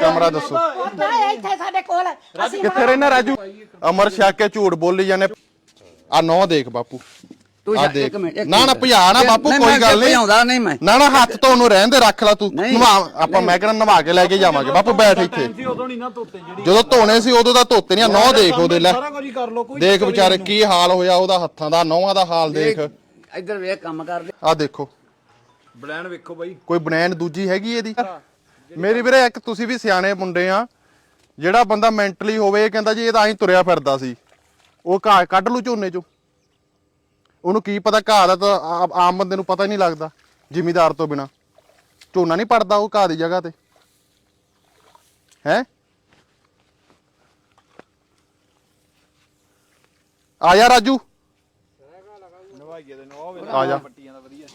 ਕਮਰਾ ਦੱਸੋ। ਪੁੱਤ ਹੈ ਇੱਥੇ ਸਾਡੇ ਕੋਲ ਅਸੀਂ ਕਿੱਥੇ ਰਹਿਣਾ ਰਾਜੂ? ਅਮਰ ਛੱਕ ਕੇ ਝੂਠ ਬੋਲੀ ਜਾਂਦੇ। ਆ ਨੌ ਦੇਖ ਬਾਪੂ। ਤੂੰ ਆ ਜਾ, ਦੇਖ। ਇੱਕ ਮਿੰਟ, ਇੱਕ ਨਾ ਨਾ ਮਿੰਟ। ਭਜਾ ਨਾ ਬਾਪੂ ਨਹੀਂ, ਕੋਈ ਮੈਂ ਗੱਲ ਨਹੀਂ। ਭਜਾਉਂਦਾ ਨਹੀਂ ਮੈਂ। ਨਾ ਨਾ ਹੱਥ ਤੋਂ ਉਹਨੂੰ ਰਹਿਣ ਦੇ ਰੱਖ ਲੈ ਤੂੰ। ਨਹੀਂ। ਨਵਾ ਆਪਾਂ ਮੈਂ ਕਹਿੰਦਾ ਨਵਾ ਕੇ ਲੈ ਕੇ ਜਾਵਾਂਗੇ। ਬਾਪੂ ਬੈਠ ਇੱਥੇ। ਉਦੋਂ ਨਹੀਂ ਨਾ ਧੋਤੇ ਜਿਹੜੀ ਜਦੋਂ ਧੋਣੇ ਸੀ ਉਦੋਂ ਤਾਂ ਧੋਤੇ ਨਹੀਂ ਨੌ ਦੇਖ ਉਹਦੇ ਲੈ। ਸਾਰਾ ਕੁਝ ਹੀ ਕਰ ਲੋ ਕੋਈ ਦੇਖ ਵਿਚਾਰੇ ਕੀ ਹਾਲ ਹੋਇਆ ਉਹਦਾ ਹੱਥਾਂ ਦਾ ਨੌਹਾਂ ਦਾ ਹਾਲ ਦੇਖ। ਇੱਧਰ ਵੇਖ ਕੰਮ ਕਰਦੇ। ਆ ਦੇਖੋ। ਬਲੈਨ ਵੇਖੋ ਬਾਈ। ਕੋਈ ਬਨੈਣ ਦੂਜੀ ਹੈਗੀ ਇਹਦੀ? ਮੇਰੀ ਵੀਰੇ ਇੱਕ ਤੁਸੀਂ ਵੀ ਸਿਆਣੇ ਮੁੰਡੇ ਆ ਜਿਹੜਾ ਬੰਦਾ ਮੈਂਟਲੀ ਹੋਵੇ ਇਹ ਕਹਿੰਦਾ ਜੀ ਇਹ ਤਾਂ ਐਂ ਤੁਰਿਆ ਫਿਰਦਾ ਸੀ। ਉਹ ਘਾਹ ਕੱਢ ਲੂ ਝੋਨੇ ਚੋਂ। ਉਹਨੂੰ ਕੀ ਪਤਾ ਘਾਹ ਦਾ ਤਾਂ ਆ- ਆਮ ਬੰਦੇ ਨੂੰ ਪਤਾ ਹੀ ਨਹੀਂ ਲੱਗਦਾ ਜ਼ਿਮੀਦਾਰ ਤੋਂ ਬਿਨਾ। ਝੋਨਾ ਨਹੀਂ ਪੜਦਾ ਉਹ ਘਾਹ ਦੀ ਜਗ੍ਹਾ ਤੇ। ਹੈ? ਆ ਜਾ ਰਾਜੂ। ਨਵਾਈਏ ਦੇ ਆ ਜਾ। ਪੱਟੀਆਂ ਦਾ ਵਧੀਆ।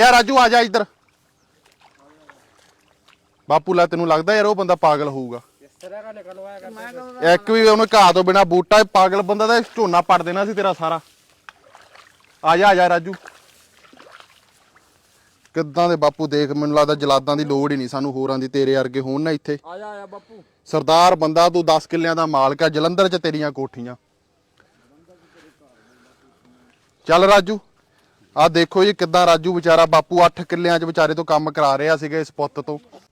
ਯਾ ਰਾਜੂ ਆ ਜਾ ਇੱਧਰ। ਬਾਪੂ ਲੈ ਤੈਨੂੰ ਲੱਗਦਾ ਯਾਰ ਉਹ ਬੰਦਾ ਪਾਗਲ ਹੋਊਗਾ? ਇੱਕ ਵੀ ਉਹਨੇ ਘਾਹ ਤੋਂ ਬਿਨਾ ਬੂਟਾ ਪਾਗਲ ਬੰਦਾ ਦਾ ਝੋਨਾ ਪੜ ਦੇਣਾ ਸੀ ਤੇਰਾ ਸਾਰਾ। ਆ ਜਾ ਆ ਜਾ ਰਾਜੂ। ਕਿੱਦਾਂ ਦੇ ਬਾਪੂ ਦੇਖ ਮੈਨੂੰ ਲੱਗਦਾ ਜਲਾਦਾਂ ਦੀ ਲੋੜ ਹੀ ਨਹੀਂ ਸਾਨੂੰ ਹੋਰਾਂ ਦੀ ਤੇਰੇ ਵਰਗੇ ਹੋਣ ਨਾ ਇੱਥੇ। ਆ ਜਾ ਆ ਜਾ ਬਾਪੂ। ਸਰਦਾਰ ਬੰਦਾ ਤੂੰ 10 ਕਿੱਲਿਆਂ ਦਾ ਮਾਲਕ ਆ ਜਲੰਧਰ 'ਚ ਤੇਰੀਆਂ ਕੋਠੀਆਂ। ਚੱਲ ਰਾਜੂ ਆ ਦੇਖੋ ਜੀ ਕਿੱਦਾਂ ਰਾਜੂ ਵਿਚਾਰਾ ਬਾਪੂ 8 ਕਿੱਲਿਆਂ 'ਚ ਵਿਚਾਰੇ ਤੋਂ ਕੰਮ ਕਰਾ ਰਿਹਾ ਸੀਗਾ ਇਸ ਪੁੱਤ ਤੋਂ ਪੁੱਤ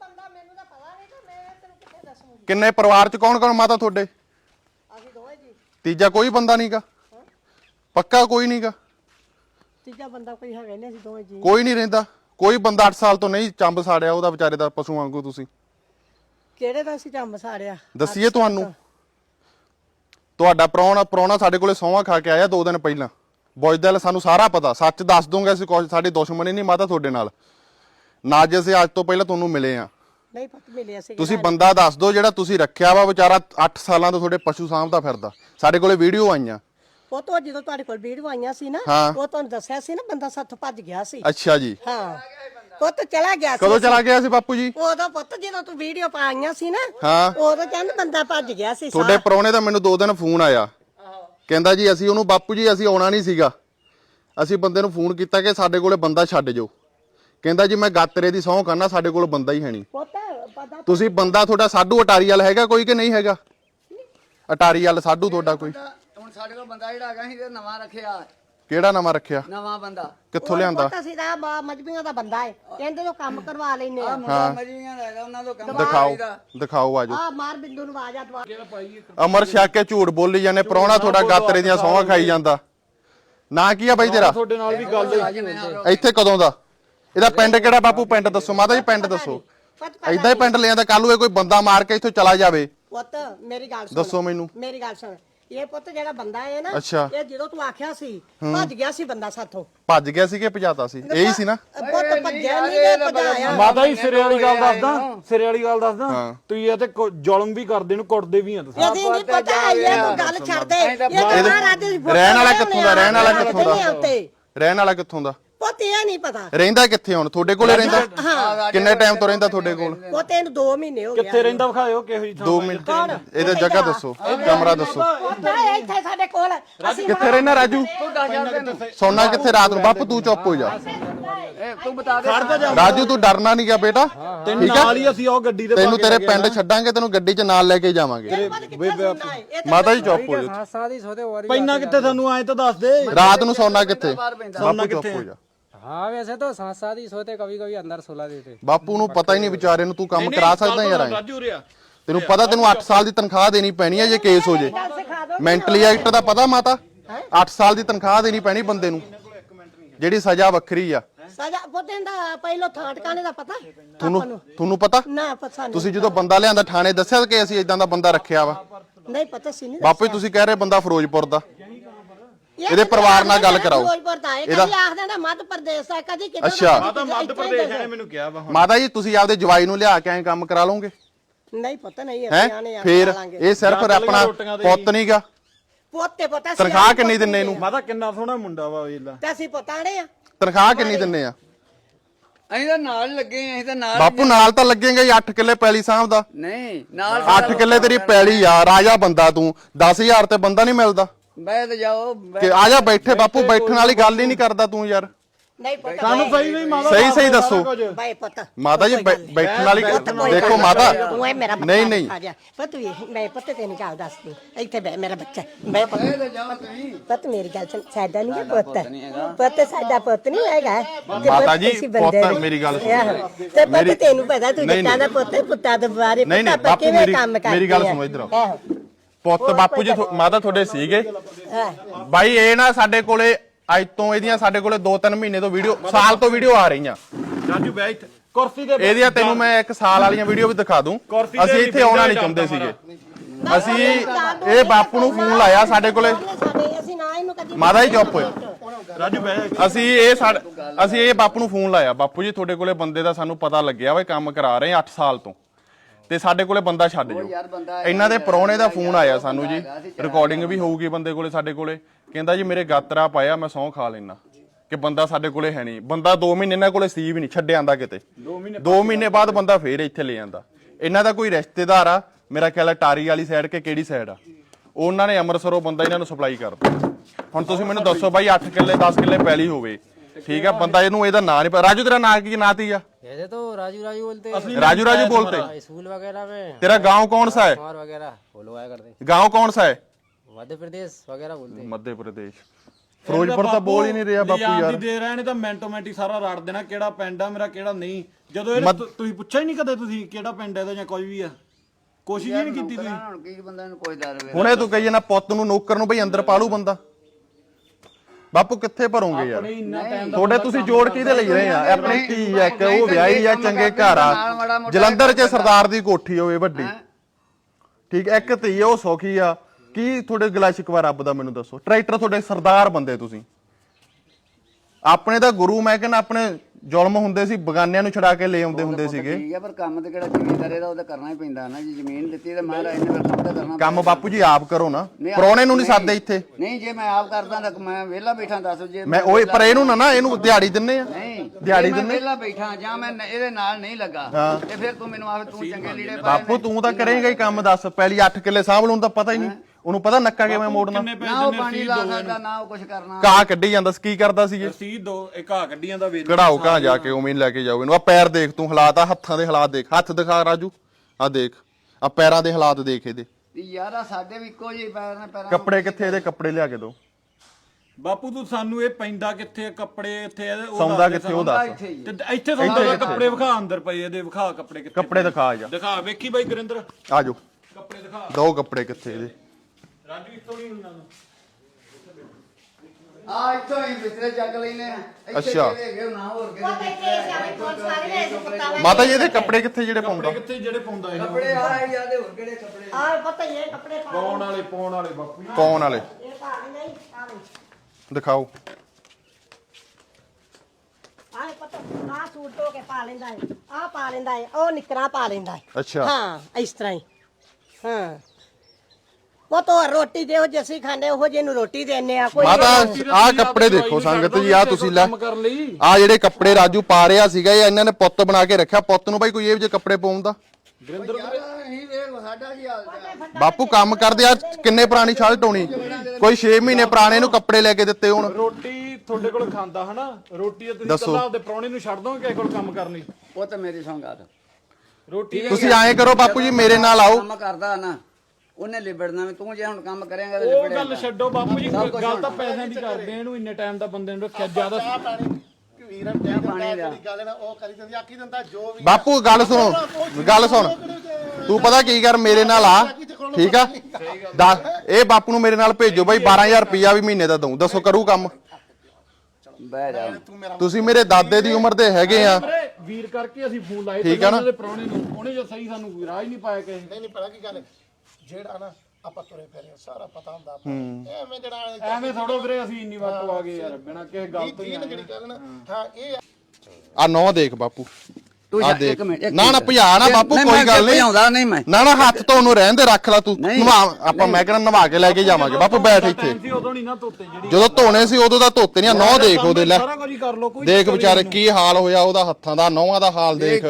ਬੰਦਾ ਮੈਨੂੰ ਤਾਂ ਪਤਾ ਨਹੀਂ ਕਿ ਮੈਂ ਤੈਨੂੰ ਕਿੱਥੇ ਦੱਸੂਗੀ ਕਿੰਨੇ ਪਰਿਵਾਰ 'ਚ ਕੌਣ ਕੌਣ ਮਾਤਾ ਤੁਹਾਡੇ? ਅਸੀਂ ਦੋਵੇਂ ਜੀ। ਤੀਜਾ ਕੋਈ ਬੰਦਾ ਨਹੀਂਗਾ ਪੱਕਾ ਕੋਈ ਨਹੀਂਗਾ ਤੀਜਾ ਬੰਦਾ ਕੋਈ ਹੈਗਾ ਨਹੀਂ ਅਸੀਂ ਦੋਵੇਂ ਜੀ। ਕੋਈ ਨਹੀਂ ਰਹਿੰਦਾ। ਕੋਈ ਬੰਦਾ 8 ਸਾਲ ਤੋਂ ਨਹੀਂ ਚੰਬ ਸਾੜਿਆ ਉਹਦਾ ਵਿਚਾਰੇ ਦਾ ਪਸ਼ੂ ਵਾਂਗੂ ਤੁਸੀਂ। ਕਿਹੜੇ ਦਾ ਅਸੀਂ ਚੰਮ ਸਾੜਿਆ? ਦੱਸੀਏ ਤੁਹਾਨੂੰ। ਤੁਹਾਡਾ ਪ੍ਰਾਹੁਣਾ ਪ੍ਰਾਹੁਣਾ ਸਾਡੇ ਕੋਲੇ ਸੌਂਹਾਂ ਖਾ ਕੇ ਆਇਆ ਦੋ ਦਿਨ ਪਹਿਲਾਂ। ਬੁੱਝਦਲ ਸਾਨੂੰ ਸਾਰਾ ਪਤਾ। ਸੱਚ ਦੱਸ ਦੂੰਗਾ ਅਸੀਂ ਕੁਛ। ਸਾਡੀ ਦੁਸ਼ਮਣੀ ਨਹੀਂ ਮਾਤਾ ਤੁਹਾਡੇ ਨਾਲ। ਨਾ ਜੇ ਅਸੀਂ ਅੱਜ ਤੋਂ ਪਹਿਲਾਂ ਤੁਹਾਨੂੰ ਮਿਲੇ ਆ ਨਹੀਂ ਪੁੱਤ ਮਿਲਿਆ ਸੀ ਤੁਸੀਂ ਬੰਦਾ ਦੱਸ ਦਿਓ ਜਿਹੜਾ ਤੁਸੀਂ ਰੱਖਿਆ ਵਾ ਵਿਚਾਰਾ 8 ਸਾਲਾਂ ਤੋਂ ਤੁਹਾਡੇ ਪਸ਼ੂ ਸਾਂਭਦਾ ਫਿਰਦਾ। ਸਾਡੇ ਕੋਲੇ ਵੀਡੀਓ ਆਈਆਂ। ਉਹ ਤੋਂ ਜਦੋਂ ਤੁਹਾਡੇ ਕੋਲ ਵੀਡੀਓ ਆਈਆਂ ਸੀ ਨਾ ਹਾਂ। ਉਹ ਤੁਹਾਨੂੰ ਦੱਸਿਆ ਸੀ ਨਾ ਬੰਦਾ ਸਾਥੋਂ ਭੱਜ ਗਿਆ ਸੀ। ਅੱਛਾ ਜੀ। ਹਾਂ। ਪੁੱਤ ਚਲਾ ਗਿਆ ਸੀ ਕਦੋਂ ਚਲਾ ਗਿਆ ਸੀ ਬਾਪੂ ਜੀ? ਉਦੋਂ ਪੁੱਤ ਜਦੋਂ ਤੂੰ ਵੀਡੀਓ ਪਾਈਆਂ ਸੀ ਨਾ ਹਾਂ। ਉਦੋਂ ਕਹਿੰਦਾ ਬੰਦਾ ਭੱਜ ਗਿਆ ਸੀ ਤੁਹਾਡੇ ਪ੍ਰਾਹੁਣੇ ਦਾ ਮੈਨੂੰ ਦੋ ਦਿਨ ਫੋਨ ਆਇਆ। ਕਹਿੰਦਾ ਜੀ ਅਸੀਂ ਉਹਨੂੰ ਬਾਪੂ ਜੀ ਅਸੀਂ ਆਉਣਾ ਨਹੀਂ ਸੀਗਾ। ਅਸੀਂ ਬੰਦੇ ਨੂੰ ਫੋਨ ਕੀਤਾ ਕਿ ਸਾਡੇ ਕੋਲੇ ਬੰਦਾ ਛੱਡ ਜਾਓ। ਕਹਿੰਦਾ ਜੀ ਮੈਂ ਗਾਤਰੇ ਦੀ ਸਹੁੰ ਕਰਨਾ ਸਾਡੇ ਕੋਲ ਬੰਦਾ ਹੀ ਹੈ ਨਹੀਂ। ਪੁੱਤ ਪਤਾ ਤੁਸੀਂ ਬੰਦਾ ਤੁਹਾਡਾ ਸਾਡੂ ਅਟਾਰੀ ਵਾਲਾ ਹੈਗਾ ਕੋਈ ਕਿ ਨਹੀਂ ਹੈਗਾ? ਅਟਾਰੀ ਵਾਲਾ ਸਾਡੂ ਤੁਹਾਡਾ ਕੋਈ। ਹੁਣ ਸਾਡੇ ਕੋਲ ਬੰਦਾ ਜਿਹੜਾ ਹੈਗਾ ਸੀ ਤੇ ਨਵਾਂ ਰੱਖਿਆ। ਕਿਹੜਾ ਨਵਾਂ ਰੱਖਿਆ? ਨਵਾਂ ਬੰਦਾ। ਕਿੱਥੋਂ ਲਿਆਂਦਾ? ਪੁੱਤ ਤਾਂ ਬਾ- ਮਜਬੀਆਂ ਦਾ ਬੰਦਾ ਹੈ ਕਹਿੰਦੇ ਜੋ ਕੰਮ ਕਰਵਾ ਲੈਨੇ ਆ। ਆ ਮੁੰਡਾ ਮਜੀਆਂ ਦਾ ਹੈਗਾ ਉਹਨਾਂ ਤੋਂ ਕੰਮ ਦਿਖਾਓ। ਦਿਖਾਓ ਆਜੋ। ਆ ਮਾਰ ਬਿੰਦੂ ਨੂੰ ਆਵਾਜ਼ ਆ ਦਵਾ ਅਮਰ ਛੱਕ ਕੇ ਝੂਠ ਬੋਲੀ ਜਾਂਦੇ ਪ੍ਰਾਹੁਣਾ ਤੁਹਾਡਾ ਗਾਤਰੇ ਦੀਆਂ ਸਹੁੰਆਂ ਖਾਈ ਜਾਂਦਾ। ਨਾ ਕੀ ਆ ਬਾਈ ਤੇਰਾ? ਤੁਹਾਡੇ ਨਾਲ ਵੀ ਗੱਲ ਇੱਥੇ ਕਦੋਂ ਦਾ? ਇਹਦਾ ਪਿੰਡ ਕਿਹੜਾ ਬਾਪੂ? ਪਿੰਡ ਦੱਸੋ ਮਾਤਾ ਜੀ ਪਿੰਡ ਦੱਸੋ। ਪੁੱਤ ਐਦਾਂ ਹੀ ਪਿੰਡ ਲਿਆਂਦਾ ਕੱਲ ਨੂੰ ਇਹ ਕੋਈ ਬੰਦਾ ਮਾਰ ਕੇ ਇੱਥੋਂ ਚਲਾ ਜਾਵੇ। ਪੁੱਤ ਮੇਰੀ ਗੱਲ ਸੁਣ। ਦੱਸੋ ਮੈਨੂੰ। ਮੇਰੀ ਗੱਲ ਸੁਣ। ਇਹ ਪੁੱਤ ਜਿਹੜਾ ਬੰਦਾ ਹੈ ਨਾ ਅੱਛਾ। ਇਹ ਜਦੋਂ ਤੂੰ ਆਖਿਆ ਸੀ ਭੱਜ ਗਿਆ ਸੀ ਬੰਦਾ ਸਾਥੋਂ। ਭੱਜ ਗਿਆ ਸੀ ਕਿ ਭਜਾਤਾ ਸੀ? ਇਹੀ ਸੀ ਨਾ? ਪੁੱਤ ਭੱਜਿਆ ਨਹੀਂ ਤੇ ਭਜਾਇਆ। ਮਾਤਾ ਜੀ ਸਿਰੇ ਵਾਲੀ ਗੱਲ ਦੱਸਦਾ ਸਿਰੇ ਵਾਲੀ ਗੱਲ ਦੱਸਦਾ। ਹਾਂ। ਤੁਸੀਂ ਇਹ ਤੇ ਕੁ- ਜ਼ੁਲਮ ਵੀ ਕਰਦੇ ਨੂੰ ਕੁੱਟਦੇ ਵੀ ਆ ਤੁਸੀਂ। ਇਹਦੀ ਨਹੀਂ ਪਤਾ ਇਹ ਤੂੰ ਗੱਲ ਛੱਡ ਦੇ। ਇਹ ਤਾਂ ਇਹਦੇ- ਮਹਾਰਾਜ ਦੀ ਫੋਟੋ ਰਹਿਣ ਵਾਲਾ ਕਿੱਥੋਂ ਦਾ ਰਹਿਣ ਵਾਲਾ ਕਿੱਥੋਂ ਦਾ। ਰਹਿਣ ਵਾਲਾ ਕਿੱਥੋਂ ਦਾ? ਇਹ ਨਹੀਂ ਪਤਾ। ਰਹਿੰਦਾ ਕਿੱਥੇ ਹੁਣ? ਤੁਹਾਡੇ ਕੋਲੇ ਰਹਿੰਦਾ। ਕਿੰਨੇ ਟਾਈਮ ਤੋਂ ਰਹਿੰਦਾ ਤੁਹਾਡੇ ਕੋਲ? ਉਹ ਤੈਨੂੰ 2 ਮਹੀਨੇ ਹੋ ਕਿੱਥੇ ਗਏ ਰਹਿੰਦਾ ਵਿਖਾਇਓ ਕਿਹੋ ਥਾਂ 2 ਮਿੰਟ। ਇਹਦਾ ਜਗ੍ਹਾ ਦੱਸੋ ਕਮਰਾ ਦੱਸੋ। ਇੱਥੇ ਸਾਡੇ ਕੋਲ। ਅਸੀਂ ਕਿੱਥੇ ਰਹਿਣਾ ਰਾਜੂ? ਸੌਣਾ ਕਿੱਥੇ ਰਾਤ ਨੂੰ? ਬਾਪੂ ਤੂੰ ਚੁੱਪ ਹੋ ਜਾ। ਇਹ ਤੂੰ ਬਤਾ ਦੇ। ਰਾਜੂ ਤੂੰ ਡਰਨਾ ਨਹੀਂ ਗਿਆ ਬੇਟਾ। ਤੈਨੂੰ ਨਾਲ ਹੈ ਅਸੀਂ ਉਹ ਗੱਡੀ ਦੇ ਤੈਨੂੰ ਤੇਰੇ ਪਿੰਡ ਛੱਡਾਂਗੇ ਤੈਨੂੰ ਗੱਡੀ 'ਚ ਨਾਲ ਲੈ ਕੇ ਜਾਵਾਂਗੇ। ਮਾਤਾ ਜੀ ਚੁੱਪ ਹੋ ਜਾ। ਪੈਣਾ ਕਿੱਥੇ ਤੁਹਾਨੂੰ ਐ ਤਾਂ ਦੱਸ ਦੇ। ਰਾਤ ਨੂੰ ਸੌਣਾ ਕਿੱਥੇ? ਬਾਪੂ ਚੁੱਪ ਹੋ ਜਾ। हाँ वैसे तो साथ साथ ही सोते कभी कभी अंदर सुला देते ਬਾਪੂ ਨੂੰ ਪਤਾ ਹੀ ਨਹੀਂ ਵਿਚਾਰੇ ਨੂੰ ਤੂੰ ਕੰਮ ਕਰਾ ਸਕਦਾ ਯਾਰ ਐਂ? ਰਾਜੂ ਰਿਆ ਤੈਨੂੰ ਪਤਾ ਤੈਨੂੰ 8 ਸਾਲ ਦੀ ਤਨਖਾਹ ਦੇਣੀ ਪੈਣੀ ਹੈ ਜੇ ਕੇਸ ਹੋ ਜੇ ਮੈਂਟਲੀ ਐਕਟ ਦਾ ਪਤਾ ਮਾਤਾ 8 ਸਾਲ ਦੀ ਤਨਖਾਹ ਦੇਣੀ ਪੈਣੀ ਬੰਦੇ ਨੂੰ ਜਿਹੜੀ ਸਜ਼ਾ ਵੱਖਰੀ ਆ ਸਜ਼ਾ ਪੁੱਤ ਇਹਦਾ ਪਹਿਲੋ ਥਾਂ ਟਿਕਾਣੇ ਦਾ ਪਤਾ ਤੁਹਾਨੂੰ ਤੁਹਾਨੂੰ ਪਤਾ ਨਾ ਪਤਾ ਨਹੀਂ ਤੁਸੀਂ ਜਦੋਂ ਬੰਦਾ ਲਿਆਂਦਾ ਥਾਣੇ ਦੱਸਿਆ ਕਿ ਅਸੀਂ ਇਦਾਂ ਦਾ ਬੰਦਾ ਰੱਖਿਆ ਵਾ ਨਹੀਂ ਪਤਾ ਸੀ ਨਹੀਂ ਬਾਪੂ ਜੀ ਤੁਸੀਂ ਕਹਿ ਰਹੇ ਬੰਦਾ ਫਿਰੋਜ਼ਪੁਰ ਦਾ ਇਹ ਇਹਦੇ ਪਰਿਵਾਰ ਨਾਲ ਗੱਲ ਕਰਾਓ। ਫਿਰੋਜ਼ਪੁਰ ਦਾ ਇਹ ਇਹਦਾ- ਕਦੀ ਆਖਦਾ ਨਾ ਮੱਧ ਪ੍ਰਦੇਸ਼ ਦਾ ਕਦੀ ਕਿਤੇ ਅੱਛਾ। ਤਾਂ ਮੱਧ ਪ੍ਰਦੇਸ਼ ਨੇ ਮੈਨੂੰ ਕਿਹਾ ਵਾ ਮਾਤਾ ਜੀ ਤੁਸੀਂ ਆਪਦੇ ਜਵਾਈ ਨੂੰ ਲਿਆ ਕੇ ਐਂ ਕੰਮ ਕਰਾ ਲਓਗੇ? ਨਹੀਂ ਪਤਾ ਨਹੀਂ ਹੈ? ਅਸੀਂ ਆਣੇ ਆ ਫੇਰ ਲਾਂਗੇ। ਇਹ ਸਿਰਫ ਜਾਂ ਆਪਣਾ ਰੋਟੀਆਂ ਦੇ ਪੁੱਤ ਨਹੀਂਗਾ ਪੋਤੇ ਪਤਾ ਸੀ ਤਨਖਾਹ ਕਿੰਨੀ ਦਿੰਨੇ ਇਹਨੂੰ? ਮਾਤਾ ਕਿੰਨਾ ਸੋਹਣਾ ਮੁੰਡਾ ਵਾ ਵੇਲਾ ਤੇ ਅਸੀਂ ਪਤਾਣੇ ਆ। ਤਨਖਾਹ ਕਿੰਨੀ ਦਿੰਨੇ ਆ? ਅਸੀਂ ਤਾਂ ਨਾਲ ਲੱਗੇ ਆਂ, ਅਸੀਂ ਤਾਂ ਨਾਲ ਬਾਪੂ ਨਾਲ ਤਾਂ ਲੱਗੇਗਾ ਹੀ 8 ਕਿੱਲੇ ਪੈਲੀ ਸਾਂਭ ਦਾ। ਨਹੀਂ ਨਾਲ 8 ਕਿੱਲੇ ਤੇਰੀ ਪੈਲੀ ਆ ਰਾਜਾ ਬੰਦਾ ਤੂੰ। 10000 ਤੇ ਬੰਦਾ ਨਹੀਂ ਮਿਲਦਾ। ਬੈਠ ਜਾਓ ਕਿ ਆ ਜਾ ਬੈਠੇ ਬਾਪੂ ਬੈਠਣ ਵਾਲੀ ਗੱਲ ਹੀ ਨਹੀਂ ਕਰਦਾ ਤੂੰ ਯਾਰ। ਨਹੀਂ ਪੁੱਤ ਸਾਨੂੰ ਸਹੀ ਨਹੀਂ ਮਾਤਾ ਸਹੀ ਸਹੀ ਦੱਸੋ। ਬਾਈ ਪੁੱਤ ਮਾਤਾ ਜੀ ਬੈ- ਬੈਠਣ ਵਾਲੀ ਦੇਖੋ ਮਾਤਾ। ਨਹੀਂ, ਤੂੰ ਇਹ ਮੇਰਾ ਬੱਚਾ ਨਹੀਂ ਨਹੀਂ। ਆ ਜਾ। ਪੁੱਤ ਵੀ ਮੈਂ ਪੁੱਤ ਤੈਨੂੰ ਗੱਲ ਦੱਸਦੀ ਇੱਥੇ ਬੈ ਮੇਰਾ ਬੱਚਾ। ਮੈਂ ਪੁੱਤ ਪੁੱਤ ਮੇਰੀ ਗੱਲ ਸੁਣ। ਸਾਡਾ ਨਹੀਂ ਹੈ ਪੁੱਤ। ਪੁੱਤ ਸਾਡਾ ਪੁੱਤ ਨਹੀਂ ਹੈਗਾ। ਮਾਤਾ ਜੀ, ਪੁੱਤ ਮੇਰੀ ਗੱਲ ਸੁਣੋ। ਤੇ ਪੁੱਤ ਤੈਨੂੰ ਪਤਾ ਤੂੰ ਜੱਟਾਂ ਦਾ ਪੁੱਤ ਹੈ, ਪੁੱਤਾਂ ਦੇ ਬਾਰੇ ਪੁੱਤ ਆਪਾਂ ਕਿਵੇਂ ਕੰਮ ਕਰਦੇ ਮੇਰੀ ਗੱਲ। ਸੁਣੋ ਇੱਧਰ। ਆਓ। ਪੁੱਤ ਬਾਪੂ ਜੀ ਥੋ- ਮਾਤਾ ਤੁਹਾਡੇ ਸੀਗੇ। ਬਾਈ ਇਹ ਨਾ ਸਾਡੇ ਕੋਲੇ ਅੱਜ ਤੋਂ ਇਹਦੀਆਂ ਸਾਡੇ ਕੋਲੇ 2-3 ਮਹੀਨੇ ਤੋਂ ਵੀਡੀਓ ਸਾਲ ਤੋਂ ਵੀਡੀਓ ਆ ਰਹੀਆਂ। ਰਾਜੂ ਬੈ ਇੱਥੇ ਕੁਰਸੀ ਤੇ ਇਹਦੀਆਂ ਤੈਨੂੰ ਮੈਂ ਇੱਕ ਸਾਲ ਵਾਲੀਆਂ ਵੀਡੀਓ ਵੀ ਦਿਖਾ ਦੂੰ। ਕੁਰਸੀ ਤੇ ਅਸੀਂ ਇੱਥੇ ਆਉਣਾ ਨਹੀਂ ਚਾਹੁੰਦੇ ਸੀਗੇ। ਅਸੀਂ ਇਹ ਬਾਪੂ ਨੂੰ ਫੋਨ ਲਾਇਆ ਸਾਡੇ ਕੋਲੇ। ਸਾਡੇ ਅਸੀਂ ਨਾ ਇਹਨੂੰ ਕਦੀ ਮਾਤਾ ਜੀ ਚੁੱਪ ਹੋਏ ਰਾਜੂ ਬੈ ਅਸੀਂ ਇਹ ਸਾਡ ਅਸੀਂ ਇਹ ਬਾਪੂ ਨੂੰ ਫੋਨ ਲਾਇਆ। ਬਾਪੂ ਜੀ ਤੁਹਾਡੇ ਕੋਲੇ ਬੰਦੇ ਦਾ ਸਾਨੂੰ ਪਤਾ ਲੱਗਿਆ ਵਾ ਇਹ ਕੰਮ ਕਰਾ ਰਹੇ ਆ 8 ਸਾਲ ਤੋਂ। ਤੇ ਸਾਡੇ ਕੋਲੇ ਬੰਦਾ ਛੱਡ ਯਾਰ ਜਾਓ। ਬੰਦਾ ਇਹਨਾਂ ਦੇ ਪਰੋਣੇ ਦਾ ਫੋਨ ਆਇਆ ਸਾਨੂੰ ਜੀ। ਰਿਕਾਰਡਿੰਗ ਵੀ ਹੋਊਗੀ ਬੰਦੇ ਕੋਲੇ ਸਾਡੇ ਕੋਲੇ। ਕਹਿੰਦਾ ਜੀ ਮੇਰੇ ਗਾਤਰਾ ਪਾਇਆ ਮੈਂ ਸੌਂ ਖਾ ਲੈਣਾ ਕਿ ਬੰਦਾ ਸਾਡੇ ਕੋਲੇ ਹੈ ਨਹੀਂ। ਬੰਦਾ 2 ਮਹੀਨੇ ਇਹਨਾਂ ਕੋਲੇ ਸੀ ਵੀ ਨਹੀਂ ਛੱਡਿਆ ਆਂਦਾ ਕਿਤੇ। 2 ਮਹੀਨੇ 2 ਮਹੀਨੇ ਬਾਅਦ ਬੰਦਾ ਫੇਰ ਇੱਥੇ ਲੈ ਜਾਂਦਾ ਇਹਨਾਂ ਦਾ ਕੋਈ ਰਿਸ਼ਤੇਦਾਰ ਆ ਮੇਰਾ ਖਿਆਲ ਹੈ ਟਾਰੀ ਵਾਲੀ ਸਾਈਡ ਕਿ ਕਿਹੜੀ ਸਾਈਡ ਆ। ਉਹਨਾਂ ਨੇ ਅੰਮ੍ਰਿਤਸਰੋਂ ਬੰਦਾ ਇਹਨਾਂ ਨੂੰ ਸਪਲਾਈ ਕਰਦਾ ਹੁਣ ਤੁਸੀਂ ਮੈਨੂੰ ਦੱਸੋ ਬਾਈ 8 ਕਿੱਲੇ 10 ਕਿੱਲੇ ਪੈਲੀ ਹੋਵੇ। ਠੀਕ ਆ ਬੰਦਾ ਇਹਨੂੰ ਇਹਦਾ ਨਾਂ ਨਹੀਂ ਪਤਾ। ਰਾਜੂ ਤੇਰਾ ਨਾਂ ਕੀ ਨਾਂ ਤੀ ਆ? ऐसे तो राजू राजू बोलते हैं राजू राजू बोलते स्कूल वगैरह में तेरा गांव कौन सा है और वगैरह फॉलो आया करते हैं गांव कौन सा है मध्य प्रदेश वगैरह बोलते हैं मध्य प्रदेश ਫਿਰੋਜ਼ਪੁਰ ਤਾਂ ਬੋਲ ਹੀ ਨਹੀਂ ਰਿਹਾ ਬਾਪੂ ਯਾਰ ਦੇ ਰਹੇ ਨੇ ਤਾਂ ਮਿੰਟੋ ਮਿੰਟ ਹੀ ਸਾਰਾ ਰੜ ਦੇਣਾ ਕਿਹੜਾ ਪਿੰਡ ਆ ਮੇਰਾ ਕਿਹੜਾ ਨਹੀਂ ਜਦੋਂ ਇਹ ਤੁਸੀਂ ਪੁੱਛਿਆ ਹੀ ਨਹੀਂ ਕਦੇ ਤੁਸੀਂ ਕਿਹੜਾ ਪਿੰਡ ਹੈ ਇਹਦਾ ਜਾਂ ਕੋਈ ਵੀ ਆ ਕੋਸ਼ਿਸ਼ ਹੀ ਨਹੀਂ ਕੀਤੀ ਤੁਸੀਂ ਹੁਣ ਕੀ ਬੰਦਾ ਨੂੰ ਕੋਈ ਦਰ ਵੇ ਹੁਣੇ ਤੂੰ ਕਹੀ ਨਾ ਪੁੱਤ ਨੂੰ ਨੌਕਰ ਨੂੰ ਬਈ ਅੰਦਰ ਪਾਲੂ ਬੰਦਾ ਬਾਪੂ ਕਿੱਥੇ ਭਰੋਗੇ ਯਾਰ? ਇੰਨਾ ਟਾਈਮ ਤੁਹਾਡੇ ਤੁਸੀਂ ਜੋੜ ਕਿਹਦੇ ਲਈ ਰਹੇ ਆ? ਆਪਣੀ ਧੀ ਆ ਇੱਕ ਉਹ ਵਿਆਹੀ ਆ ਚੰਗੇ ਘਰ ਆ। ਜਲੰਧਰ 'ਚ ਸਰਦਾਰ ਦੀ ਕੋਠੀ ਹੋਵੇ ਵੱਡੀ। ਠੀਕ ਇੱਕ ਧੀ ਆ ਉਹ ਸੌਖੀ ਆ। ਕੀ ਤੁਹਾਡੇ ਗਲਾ ਸ਼ਿਕਵਾ ਰੱਬ ਦਾ ਮੈਨੂੰ ਦੱਸੋ? ਟਰੈਕਟਰ ਤੁਹਾਡੇ ਸਰਦਾਰ ਬੰਦੇ ਤੁਸੀਂ। ਆਪਣੇ ਤਾਂ ਗੁਰੂ ਮੈਂ ਕਹਿੰਦਾ ਆਪਣੇ ਜ਼ੁਲਮ ਹੁੰਦੇ ਸੀ ਬਗਾਨਿਆਂ ਨੂੰ ਛਡਾ ਕੇ ਲੈ ਆਉਂਦੇ ਹੁੰਦੇ ਸੀਗੇ। ਠੀਕ ਆ ਪਰ ਕੰਮ ਤੇ ਕਿਹੜਾ ਜ਼ਿਮੀਂਦਾਰ ਇਹਦਾ ਉਹ ਤਾਂ ਕਰਨਾ ਹੀ ਪੈਂਦਾ ਨਾ ਜੇ ਜ਼ਮੀਨ ਦਿੱਤੀ ਤੇ ਮਹਾਰਾਜ ਨੇ ਫਿਰ ਕੰਮ ਤਾਂ ਕਰਨਾ ਕੰਮ ਬਾਪੂ ਜੀ ਆਪ ਕਰੋ ਨਾ ਨਹੀਂ, ਪਰੋਣੇ ਨੂੰ ਨਹੀਂ। ਸਾਦੇ ਇੱਥੇ। ਨਹੀਂ ਜੇ ਮੈਂ ਆਪ ਕਰਦਾ ਤਾਂ ਮੈਂ ਵਿਹਲਾ ਬੈਠਾ ਦੱਸ ਜੇ ਮੈਂ ਓਏ ਪਰ ਇਹਨੂੰ ਨਾ ਨਾ ਇਹਨੂੰ ਦਿਹਾੜੀ ਦਿੰਨੇ ਆ। ਨਹੀਂ ਦਿਹਾੜੀ ਜੇ ਮੈਂ ਦਿੰਨੇ। ਵਿਹਲਾ ਬੈਠਾ ਜਾਂ ਮੈਂ ਨ- ਇਹਦੇ ਨਾਲ ਨਹੀਂ ਲੱਗਾ ਤੇ ਫਿਰ ਤੂੰ ਮੈਨੂੰ ਆਖ ਤੂੰ ਚੰਗੇ ਲੀੜੇ ਪਾਏ ਬਾਪੂ ਤੂੰ ਤਾਂ ਕਰੇਂਗਾ ਹੀ ਕੰਮ ਦੱਸ ਪਹਿਲੀ 8 ਕਿੱਲੇ ਸਾਂਭ ਲੂੰ ਤਾਂ ਪਤਾ ਹੀ ਨਹੀਂ। ਉਹਨੂੰ ਪਤਾ ਨੱਕਾ ਕਿਵੇਂ ਮੋੜਨਾ? ਨਾ ਉਹ ਪਾਣੀ ਲਾ ਸਕਦਾ ਨਾ ਉਹ ਕੁਝ ਕਰਨਾ। ਕਾਂ ਕੱਢੀ ਜਾਂਦਾ ਸੀ ਕੀ ਕਰਦਾ ਸੀ ਇਹ? ਰਸੀਦ ਦੋ ਇੱਕ ਆ ਗੱਡੀਆਂ ਦਾ ਵੇਚ ਕਢਾਓ ਕਾਂ ਜਾ ਕੇ ਉਵੇਂ ਹੀ ਲੈ ਕੇ ਜਾਓ ਇਹਨੂੰ। ਆ ਪੈਰ ਦੇਖ ਤੂੰ ਹਾਲਾਤ ਆ ਹੱਥਾਂ ਦੇ ਹਾਲਾਤ ਦੇਖ। ਹੱਥ ਦਿਖਾ ਰਾਜੂ ਆ ਦੇਖ। ਆ ਪੈਰਾਂ ਦੇ ਹਾਲਾਤ ਦੇਖ ਇਹਦੇ। ਤੇ ਯਾਰ ਆ ਸਾਡੇ ਵੀ ਇੱਕੋ ਜਿਹੇ ਪੈਰ ਨੇ ਪੈਰਾਂ ਨੂੰ ਕੱਪੜੇ ਕਿੱਥੇ ਇਹਦੇ ਕੱਪੜੇ ਲਿਆ ਕੇ ਦੋ। ਬਾਪੂ ਤੂੰ ਸਾਨੂੰ ਇਹ ਪੈਂਦਾ ਕਿੱਥੇ ਆ, ਕੱਪੜੇ ਇੱਥੇ ਆ, ਉਹ ਸੌਂਦਾ ਦੱਸ ਦੇ ਕਿੱਥੇ ਉਹ। ਦੱਸ। ਇੱਥੇ ਹੀ ਤੇ ਇੱਥੇ ਸੌਂਦਾ ਦਾ ਕੱਪੜੇ ਵਿਖਾ ਅੰਦਰ ਪਏ ਇਹਦੇ ਵਿਖਾ ਕੱਪੜੇ ਕਿੱਥੇ ਕੱਪੜੇ ਦਿਖਾ ਜਾ। ਦਿਖਾ ਵੇਖੀ ਬਾਈ ਗੁਰਿੰਦਰ। ਆ ਜਾਓ। ਕੱਪੜੇ ਦਿਖਾ। ਦੋ ਕੱਪੜੇ ਕਿੱਥੇ ਇਹਦੇ? ਰਾਜੂ ਇੱਥੋਂ ਨਹੀਂ ਹੁੰਦਾ ਆ ਇੱਥੋਂ ਹੀ ਬਿਸਤਰੇ ਚੱਕ ਲੈਨੇ ਆ। ਇੱਥੇ ਅੱਛਾ। ਕਿਹੜੇ ਹੈਗੇ ਨਾ ਹੋਰ ਉਹ ਬੈਠੇ ਸਿਆਣੇ ਕੋਲ ਸਾਰੇ ਨੇ ਇਸ ਪੁੱਤਾਂ ਵਾਲੇ। ਮਾਤਾ ਜੀ ਇਹਦੇ ਕੱਪੜੇ ਕਿੱਥੇ ਜਿਹੜੇ ਪਾਉਂਦਾ? ਕੱਪੜੇ ਕਿੱਥੇ ਜਿਹੜੇ ਪਾਉਂਦਾ ਇਹ? ਕੱਪੜੇ ਆ ਜਾਂਦੇ ਹੋਰ ਕਿਹੜੇ ਕੱਪੜੇ ਆਹ ਪਤਾ ਹੀ ਇਹ ਕੱਪੜੇ ਪਾ ਪਾਉਣ ਵਾਲੇ ਪਾਉਣ ਵਾਲੇ ਬਾਪੂ ਜੀ। ਪਾਉਣ ਵਾਲੇ। ਇਹ ਪਾ ਲੈਂਦਾ ਹੀ ਆ ਲੈ ਦਿਖਾਓ। ਆਹ ਪਤਾ ਆਹ ਸੂਟ ਧੋ ਕੇ ਪਾ ਲੈਂਦਾ ਹੈ ਆਹ ਪਾ ਲੈਂਦਾ ਹੈ ਉਹ ਨਿਕਰਾਂ ਪਾ ਲੈਂਦਾ ਹੈ। ਅੱਛਾ। ਹਾਂ ਇਸ ਤਰ੍ਹਾਂ ਹੀ। ਹਾਂ। ਉਹ ਤਾਂ ਰੋਟੀ ਦੇ ਉਹ ਜਸੀ ਖਾਂਦੇ ਉਹ ਜਿਹਨੂੰ ਰੋਟੀ ਦੇਣੇ ਆ ਕੋਈ ਮਾਤਾ ਆਹ ਕੱਪੜੇ ਦੇਖੋ ਸੰਗਤ ਜੀ ਆ ਤੁਸੀਂ ਲੈ ਆ ਜਿਹੜੇ ਕੱਪੜੇ ਰਾਜੂ ਪਾ ਰਿਹਾ ਸੀਗਾ ਇਹ ਇਹਨਾਂ ਨੇ ਪੁੱਤ ਬਣਾ ਕੇ ਰੱਖਿਆ। ਪੁੱਤ ਨੂੰ ਬਾਈ ਕੋਈ ਇਹ ਜਿਹੇ ਕੱਪੜੇ ਪਾਉਂਦਾ ਯਾਰ ਅਸੀਂ ਵੇਖ ਸਾਡਾ ਕੀ ਹਾਲ ਹੈ ਬਾਪੂ ਕੰਮ ਕਰਦੇ ਆ ਕਿੰਨੇ ਪੁਰਾਣੀ ਸ਼ਰਟ ਹੋਣੀ ਕੋਈ 6 ਮਹੀਨੇ ਪੁਰਾਣੇ ਨੂੰ ਕੱਪੜੇ ਲੈ ਕੇ ਦਿੱਤੇ ਹੁਣ। ਰੋਟੀ ਤੁਹਾਡੇ ਕੋਲ ਖਾਂਦਾ ਹਨਾ? ਰੋਟੀ ਤਾਂ ਤੁਸੀਂ। ਕੱਲਾ ਆਪਦੇ ਪ੍ਰਾਹੁਣੇ ਨੂੰ ਛੱਡ ਦੋਗੇ ਕਿਸੇ ਕੋਲ ਕੰਮ ਕਰਨ ਉਹ ਤਾਂ ਮੇਰੀ ਸੰਗਾਤ ਰੋਟੀ ਤੁਸੀਂ ਐਂ ਕਰੋ ਬਾਪੂ ਜੀ ਮੇਰੇ ਨਾਲ ਆਓ। ਕੰਮ ਕਰਦਾ ਨਾ। ਉਹਨੇ ਲਿਬੜਨਾ ਵੀ ਤੂੰ ਜੇ ਹੁਣ ਕੰਮ ਕਰੇਂਗਾ ਤੇ ਉਹ ਲਿਬੜੇਗਾ ਗੱਲ ਛੱਡੋ ਬਾਪੂ ਜੀ ਸਭ ਕੁਛ ਗੱਲ ਤਾਂ ਪੈਸਿਆਂ ਦੀ ਕਰਦੇ ਆ, ਇਹਨੂੰ ਇੰਨੇ ਟਾਈਮ ਦਾ ਬੰਦੇ ਨੂੰ ਰੱਖਿਆ ਜ਼ਿਆਦਾ ਪਾਣੀ ਦਾ। ਬਾਪੂ ਗੱਲ ਸੁਣੋ ਗੱਲ ਸੁਣ। ਤੂੰ ਪਤਾ ਕੀ ਕਰ ਮੇਰੇ ਨਾਲ ਆ ਠੀਕ ਆ? ਦੱਸ ਇਹ ਬਾਪੂ ਨੂੰ ਮੇਰੇ ਨਾਲ ਭੇਜੋ ਬਾਈ 12000 ਰੁਪਿਆ ਵੀ ਮਹੀਨੇ ਦਾ ਦਊ ਦੱਸੋ ਕਰੂ ਕੰਮ? ਬਹਿ ਜਾ। ਤੁਸੀਂ ਮੇਰੇ ਦਾਦੇ ਦੀ ਉਮਰ ਦੇ ਹੈਗੇ ਆ। ਵੀਰੇ, ਵੀਰ ਕਰਕੇ ਅਸੀਂ ਫੋਨ ਲਾਏ ਠੀਕ ਆ ਨਾ? ਉਹਨਾਂ ਦੇ ਪ੍ਰਾਹੁਣੇ ਨੂੰ ਉਹਨੇ ਜੋ ਸਹੀ ਸਾਨੂੰ ਕੋਈ ਨਹੀਂ ਪਾਇਆ ਕਿਸੇ ਨਹੀਂ ਨਹੀਂ ਪਤਾ ਕੀ ਗੱਲ ਹੈ? ਜਿਹੜਾ ਨਾ ਆਪਾਂ ਤੁਰੇ ਫਿਰੇ ਸਾਰਾ ਪਤਾ ਹੁੰਦਾ ਆਪਾਂ ਨੂੰ। ਐਵੇਂ ਜਿਹੜਾ ਐਵੇਂ ਥੋੜੋ ਵੀਰੇ ਅਸੀਂ ਇੰਨੀ ਵਾਰ ਤੋਂ ਆ ਗਏ ਯਾਰ ਬਿਨਾਂ ਕਿਸੇ ਗੱਲ ਤੋਂ ਹੀ ਇਹ ਆਏ ਜਿਹੜੀ ਗੱਲ ਨਾ ਹਾਂ। ਇਹ ਆ। ਨੌ ਦੇਖ ਬਾਪੂ। ਤੂੰ ਆ ਜਾ, ਦੇਖ। ਇੱਕ ਮਿੰਟ, ਇੱਕ ਨਾ ਨਾ ਮਿੰਟ। ਭਜਾ ਨਾ ਬਾਪੂ ਨਹੀਂ, ਕੋਈ ਮੈਂ ਗੱਲ ਨਹੀਂ। ਭਜਾਉਂਦਾ ਨਹੀਂ ਮੈਂ। ਨਾ ਨਾ ਹੱਥ ਤੋਂ ਉਹਨੂੰ ਰਹਿਣ ਦੇ ਰੱਖ ਲੈ ਤੂੰ। ਨਹੀਂ। ਨਵਾ ਆਪਾਂ ਮੈਂ ਕਹਿੰਦਾ ਨਵਾ ਕੇ ਲੈ ਕੇ ਜਾਵਾਂਗੇ। ਬਾਪੂ ਬੈਠ ਇੱਥੇ। ਟਾਈਮ ਸੀ ਉਦੋਂ ਨਹੀਂ ਨਾ ਧੋਤੇ ਜਿਹੜੀ ਜਦੋਂ ਧੋਣੇ ਸੀ ਉਦੋਂ ਤਾਂ ਧੋਤੇ ਨਹੀਂ ਨੌ ਦੇਖ ਉਹਦੇ ਲੈ। ਸਾਰਾ ਕੁਝ ਹੀ ਕਰ ਲੋ ਕੋਈ ਦੇਖ ਵਿਚਾਰੇ ਕੀ ਹਾਲ ਹੋਇਆ ਉਹਦਾ ਹੱਥਾਂ ਦਾ ਨੌਵਾਂ ਦਾ ਹਾਲ ਦੇਖ